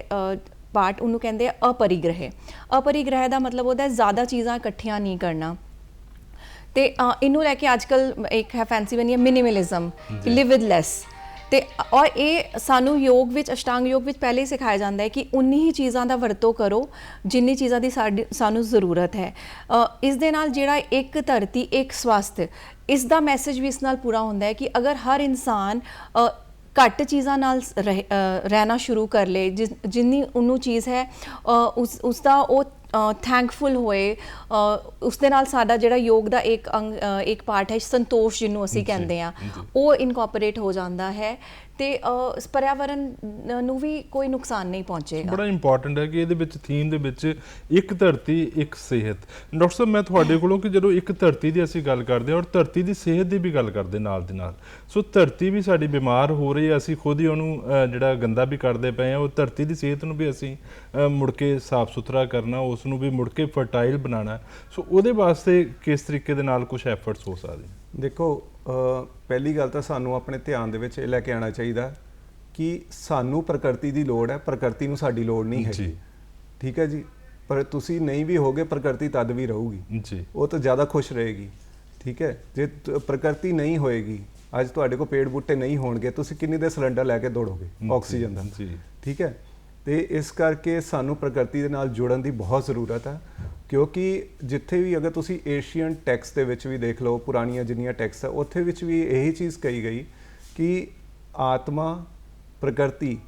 ਪਾਰਟ ਉਹਨੂੰ ਕਹਿੰਦੇ ਆ ਅਪਰਿਗ੍ਰਹਿ। ਅਪਰਿਗ੍ਰਹਿ ਦਾ ਮਤਲਬ ਉਹਦਾ ਜ਼ਿਆਦਾ ਚੀਜ਼ਾਂ ਇਕੱਠੀਆਂ ਨਹੀਂ ਕਰਨਾ। ਤੇ ਇਹਨੂੰ ਲੈ ਕੇ ਅੱਜਕੱਲ ਇੱਕ ਹੈ ਫੈਂਸੀ ਬਣੀ ਹੈ ਮਿਨੀਮਲਿਜ਼ਮ ਲਿਵ ਵਿਦ ਲੈਸ ਤੇ ਔਰ ਇਹ ਸਾਨੂੰ ਯੋਗ ਵਿੱਚ, ਅਸ਼ਟਾਂਗ ਯੋਗ ਵਿੱਚ ਪਹਿਲੇ ਹੀ ਸਿਖਾਇਆ ਜਾਂਦਾ ਹੈ ਕਿ ਉਨੀ ਹੀ ਚੀਜ਼ਾਂ ਦਾ ਵਰਤੋਂ ਕਰੋ ਜਿੰਨੀ ਚੀਜ਼ਾਂ ਦੀ ਸਾਡੀ, ਸਾਨੂੰ ਜ਼ਰੂਰਤ ਹੈ। ਇਸ ਦੇ ਨਾਲ ਜਿਹੜਾ ਇੱਕ ਧਰਤੀ, ਇੱਕ ਸਵਸਥ, ਇਸ ਦਾ ਮੈਸੇਜ ਵੀ ਇਸ ਨਾਲ ਪੂਰਾ ਹੁੰਦਾ ਹੈ ਕਿ ਅਗਰ ਹਰ ਇਨਸਾਨ ਘੱਟ ਚੀਜ਼ਾਂ ਨਾਲ ਰਹਿ- ਰਹਿਣਾ ਸ਼ੁਰੂ ਕਰ ਲੇ ਜਿਸ- ਜਿੰਨੀ ਉਹਨੂੰ ਚੀਜ਼ ਹੈ ਉਸ ਉਸ ਦਾ ਉਹ ਥੈਂਕਫੁਲ ਹੋਏ ਉਸ ਦੇ ਨਾਲ ਸਾਡਾ ਜਿਹੜਾ ਯੋਗ ਦਾ ਇੱਕ ਅੰਗ ਇੱਕ ਪਾਰਟ ਹੈ ਸੰਤੋਸ਼ ਜਿਹਨੂੰ ਅਸੀਂ ਕਹਿੰਦੇ ਆ ਉਹ ਇਨਕੋਪਰੇਟ ਹੋ ਜਾਂਦਾ ਹੈ। ਤੇ ਪਰਿਆਵਰਨ ਨੂੰ ਵੀ ਕੋਈ ਨੁਕਸਾਨ ਨਹੀਂ ਪਹੁੰਚੇਗਾ। ਬੜਾ ਇੰਪੋਰਟੈਂਟ ਹੈ ਕਿ ਇਹਦੇ ਵਿੱਚ ਥੀਮ ਦੇ ਵਿੱਚ ਇੱਕ ਧਰਤੀ ਇੱਕ ਸਿਹਤ। ਡਾਕਟਰ ਸਾਹਿਬ ਮੈਂ ਤੁਹਾਡੇ ਕੋਲੋਂ ਕਿ ਜਦੋਂ ਇੱਕ ਧਰਤੀ ਦੀ ਅਸੀਂ ਗੱਲ ਕਰਦੇ ਹਾਂ ਔਰ ਧਰਤੀ ਦੀ ਸਿਹਤ ਦੀ ਵੀ ਗੱਲ ਕਰਦੇ ਨਾਲ ਦੇ ਨਾਲ ਸੋ ਧਰਤੀ ਵੀ ਸਾਡੀ ਬਿਮਾਰ ਹੋ ਰਹੀ ਹੈ ਅਸੀਂ ਖੁਦ ਹੀ ਉਹਨੂੰ ਜਿਹੜਾ ਗੰਦਾ ਵੀ ਕਰਦੇ ਪਏ ਹਾਂ ਉਹ ਧਰਤੀ ਦੀ ਸਿਹਤ ਨੂੰ ਵੀ ਅਸੀਂ ਮੁੜ ਕੇ ਸਾਫ਼ ਸੁਥਰਾ ਕਰਨਾ ਉਸ ਨੂੰ ਵੀ ਮੁੜ ਕੇ ਫਰਟਾਈਲ ਬਣਾਉਣਾ। ਸੋ ਉਹਦੇ ਵਾਸਤੇ ਕਿਸ ਤਰੀਕੇ ਦੇ ਨਾਲ ਕੁਝ ਐਫਰਟਸ ਹੋ ਸਕਦੇ ਦੇਖੋ ਪਹਿਲੀ ਗੱਲ ਤਾਂ ਸਾਨੂੰ ਆਪਣੇ ਧਿਆਨ ਦੇ ਵਿੱਚ ਇਹ ਲੈ ਕੇ ਆਉਣਾ ਚਾਹੀਦਾ ਕਿ ਸਾਨੂੰ ਪ੍ਰਕਿਰਤੀ ਦੀ ਲੋੜ ਹੈ ਪ੍ਰਕਿਰਤੀ ਨੂੰ ਸਾਡੀ ਲੋੜ ਨਹੀਂ ਹੈਗੀ। ਜੀ। ਠੀਕ ਹੈ ਜੀ? ਪਰ ਤੁਸੀਂ ਨਹੀਂ ਵੀ ਹੋਗੇ ਪ੍ਰਕਿਰਤੀ ਤਦ ਵੀ ਰਹੂਗੀ। ਜੀ। ਉਹ ਤਾਂ ਜ਼ਿਆਦਾ ਖੁਸ਼ ਰਹੇਗੀ। ਠੀਕ ਹੈ? ਜੇ ਪ੍ਰਕਿਰਤੀ ਨਹੀਂ ਹੋਏਗੀ ਅੱਜ ਤੁਹਾਡੇ ਕੋਲ ਪੇੜ ਬੂਟੇ ਨਹੀਂ ਹੋਣਗੇ ਤੁਸੀਂ ਕਿੰਨੀ ਦੇ ਸਿਲੰਡਰ ਲੈ ਕੇ ਦੌੜੋਗੇ? ਆਕਸੀਜਨ ਦਾ। ਜੀ। ਠੀਕ ਹੈ? ਤੇ ਇਸ ਕਰਕੇ ਸਾਨੂੰ ਪ੍ਰਕਿਰਤੀ ਦੇ ਨਾਲ ਜੁੜਨ ਦੀ ਬਹੁਤ ਜ਼ਰੂਰਤ ਹੈ। ਕਿਉਂਕਿ ਜਿੱਥੇ ਵੀ ਅਗਰ ਤੁਸੀਂ ਏਸ਼ੀਅਨ ਟੈਕਸਟ ਦੇ ਵਿੱਚ ਵੀ ਦੇਖ ਲਓ ਪੁਰਾਣੀਆਂ ਜਿੰਨੀਆਂ ਟੈਕਸਟ ਹੈ ਉੱਥੇ ਵਿੱਚ ਵੀ ਇਹੀ ਚੀਜ਼ ਕਹੀ ਗਈ ਕਿ ਆਤਮਾ ਪ੍ਰਕਿਰਤੀ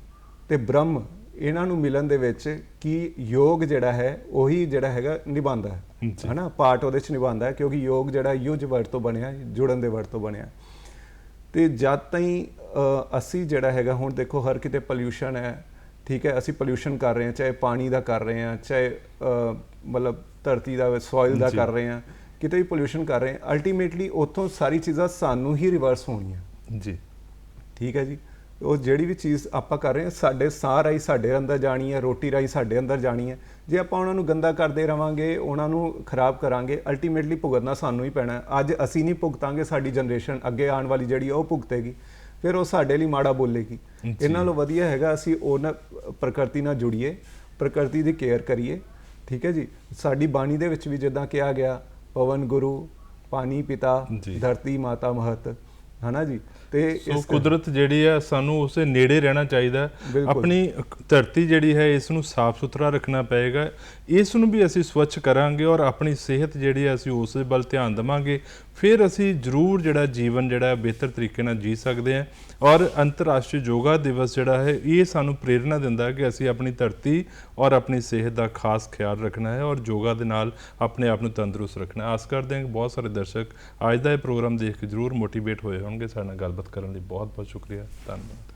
ਤੇ ਬ੍ਰਹਮ ਇਹਨਾਂ ਨੂੰ ਮਿਲਣ ਦੇ ਵਿੱਚ ਕਿ ਯੋਗ ਜਿਹੜਾ ਹੈ ਉਹੀ ਜਿਹੜਾ ਹੈਗਾ ਨਿਭਾਉਂਦਾ ਹੈ। ਹਨਾ? ਪਾਰਟ ਉਹਦੇ ਚ ਨਿਭਾਉਂਦਾ ਹੈ ਕਿਉਂਕਿ ਯੋਗ ਜਿਹੜਾ ਯੁਜ ਵਰਡ ਤੋਂ ਬਣਿਆ ਜੁੜਨ ਦੇ ਵਰਡ ਤੋਂ ਬਣਿਆ। ਤੇ ਜਦ ਤਾਈਂ ਅਸੀਂ ਜਿਹੜਾ ਹੈਗਾ ਹੁਣ ਦੇਖੋ ਹਰ ਕਿਤੇ ਪੋਲਿਊਸ਼ਨ ਹੈ ਠੀਕ ਹੈ ਅਸੀਂ ਪੋਲਿਊਸ਼ਨ ਕਰ ਰਹੇ ਹਾਂ ਚਾਹੇ ਪਾਣੀ ਦਾ ਕਰ ਰਹੇ ਹਾਂ ਚਾਹੇ ਮਤਲਬ ਧਰਤੀ ਦਾ ਸੋਇਲ ਦਾ। ਕਰ ਰਹੇ ਹਾਂ ਕਿਤੇ ਵੀ ਪੋਲਿਊਸ਼ਨ ਕਰ ਰਹੇ ਹਾਂ ਅਲਟੀਮੇਟਲੀ ਉੱਥੋਂ ਸਾਰੀ ਚੀਜ਼ਾਂ ਸਾਨੂੰ ਹੀ ਰਿਵਰਸ ਹੋਣੀਆਂ ਜੀ ਠੀਕ ਹੈ ਜੀ ਉਹ ਜਿਹੜੀ ਵੀ ਚੀਜ਼ ਆਪਾਂ ਕਰ ਰਹੇ ਹਾਂ ਸਾਡੇ ਸਾਹ ਰਾਹੀਂ ਸਾਡੇ ਅੰਦਰ ਜਾਣੀ ਹੈ ਰੋਟੀ ਰਾਹੀਂ ਸਾਡੇ ਅੰਦਰ ਜਾਣੀ ਹੈ ਜੇ ਆਪਾਂ ਉਹਨਾਂ ਨੂੰ ਗੰਦਾ ਕਰਦੇ ਰਵਾਂਗੇ ਉਹਨਾਂ ਨੂੰ ਖਰਾਬ ਕਰਾਂਗੇ ਅਲਟੀਮੇਟਲੀ ਭੁਗਤਣਾ ਸਾਨੂੰ ਹੀ ਪੈਣਾ ਹੈ। ਅੱਜ ਅਸੀਂ ਨਹੀਂ ਭੁਗਤਾਂਗੇ ਸਾਡੀ ਜਨਰੇਸ਼ਨ ਅੱਗੇ ਆਉਣ ਵਾਲੀ ਜਿਹੜੀ ਉਹ ਭੁਗਤੇਗੀ ਫਿਰ ਉਹ ਸਾਡੇ ਲਈ ਮਾੜਾ ਬੋਲੇਗੀ। ਇਹਨਾਂ ਨਾਲੋਂ ਵਧੀਆ ਹੈਗਾ ਅਸੀਂ ਉਹਨਾਂ ਪ੍ਰਕਿਰਤੀ ਨਾਲ ਜੁੜੀਏ ਪ੍ਰਕਿਰਤੀ ਦੀ ਕੇਅਰ ਕਰੀਏ ਠੀਕ ਹੈ ਜੀ ਸਾਡੀ ਬਾਣੀ ਦੇ ਵਿੱਚ ਵੀ ਜਿੱਦਾਂ ਕਿਹਾ ਗਿਆ ਪਵਨ ਗੁਰੂ ਪਾਣੀ ਪਿਤਾ। ਧਰਤੀ ਮਾਤਾ ਮਹਤ ਹਨਾ ਜੀ ਤੇ ਇਸ ਕੁਦਰਤ ਜਿਹੜੀ ਹੈ ਸਾਨੂੰ ਉਸੇ ਨੇੜੇ ਰਹਿਣਾ ਚਾਹੀਦਾ। ਆਪਣੀ ਧਰਤੀ ਜਿਹੜੀ ਹੈ ਇਸ ਨੂੰ ਸਾਫ਼ ਸੁਥਰਾ ਰੱਖਣਾ ਪਏਗਾ ਇਸ ਨੂੰ ਵੀ ਅਸੀਂ ਸਵੱਛ ਕਰਾਂਗੇ ਔਰ ਆਪਣੀ ਸਿਹਤ ਜਿਹੜੀ ਹੈ ਅਸੀਂ ਉਸ ਦੇ ਵੱਲ ਧਿਆਨ ਦੇਵਾਂਗੇ। ਫਿਰ ਅਸੀਂ ਜ਼ਰੂਰ ਜਿਹੜਾ ਜੀਵਨ ਜਿਹੜਾ ਬਿਹਤਰ ਤਰੀਕੇ ਨਾਲ ਜੀ ਸਕਦੇ ਹਾਂ ਔਰ ਅੰਤਰਰਾਸ਼ਟਰੀ ਯੋਗਾ ਦਿਵਸ ਜਿਹੜਾ ਹੈ, ਇਹ ਸਾਨੂੰ ਪ੍ਰੇਰਣਾ ਦਿੰਦਾ ਹੈ ਕਿ ਅਸੀਂ ਆਪਣੀ ਧਰਤੀ ਔਰ ਆਪਣੀ ਸਿਹਤ ਦਾ ਖਾਸ ਖਿਆਲ ਰੱਖਣਾ ਹੈ ਔਰ ਯੋਗਾ ਦੇ ਨਾਲ ਆਪਣੇ ਆਪ ਨੂੰ ਤੰਦਰੁਸਤ ਰੱਖਣਾ ਆਸ ਕਰਦੇ ਹਾਂ ਕਿ ਬਹੁਤ ਸਾਰੇ ਦਰਸ਼ਕ ਅੱਜ ਦਾ ਇਹ ਪ੍ਰੋਗਰਾਮ ਦੇਖ ਕੇ ਜ਼ਰੂਰ ਮੋਟੀਵੇਟ ਹੋਏ ਹੋਣਗੇ। ਸਾਡੇ ਨਾਲ ਗੱਲਬਾਤ ਕਰਨ ਲਈ ਬਹੁਤ ਬਹੁਤ ਸ਼ੁਕਰੀਆ। ਧੰਨਵਾਦ।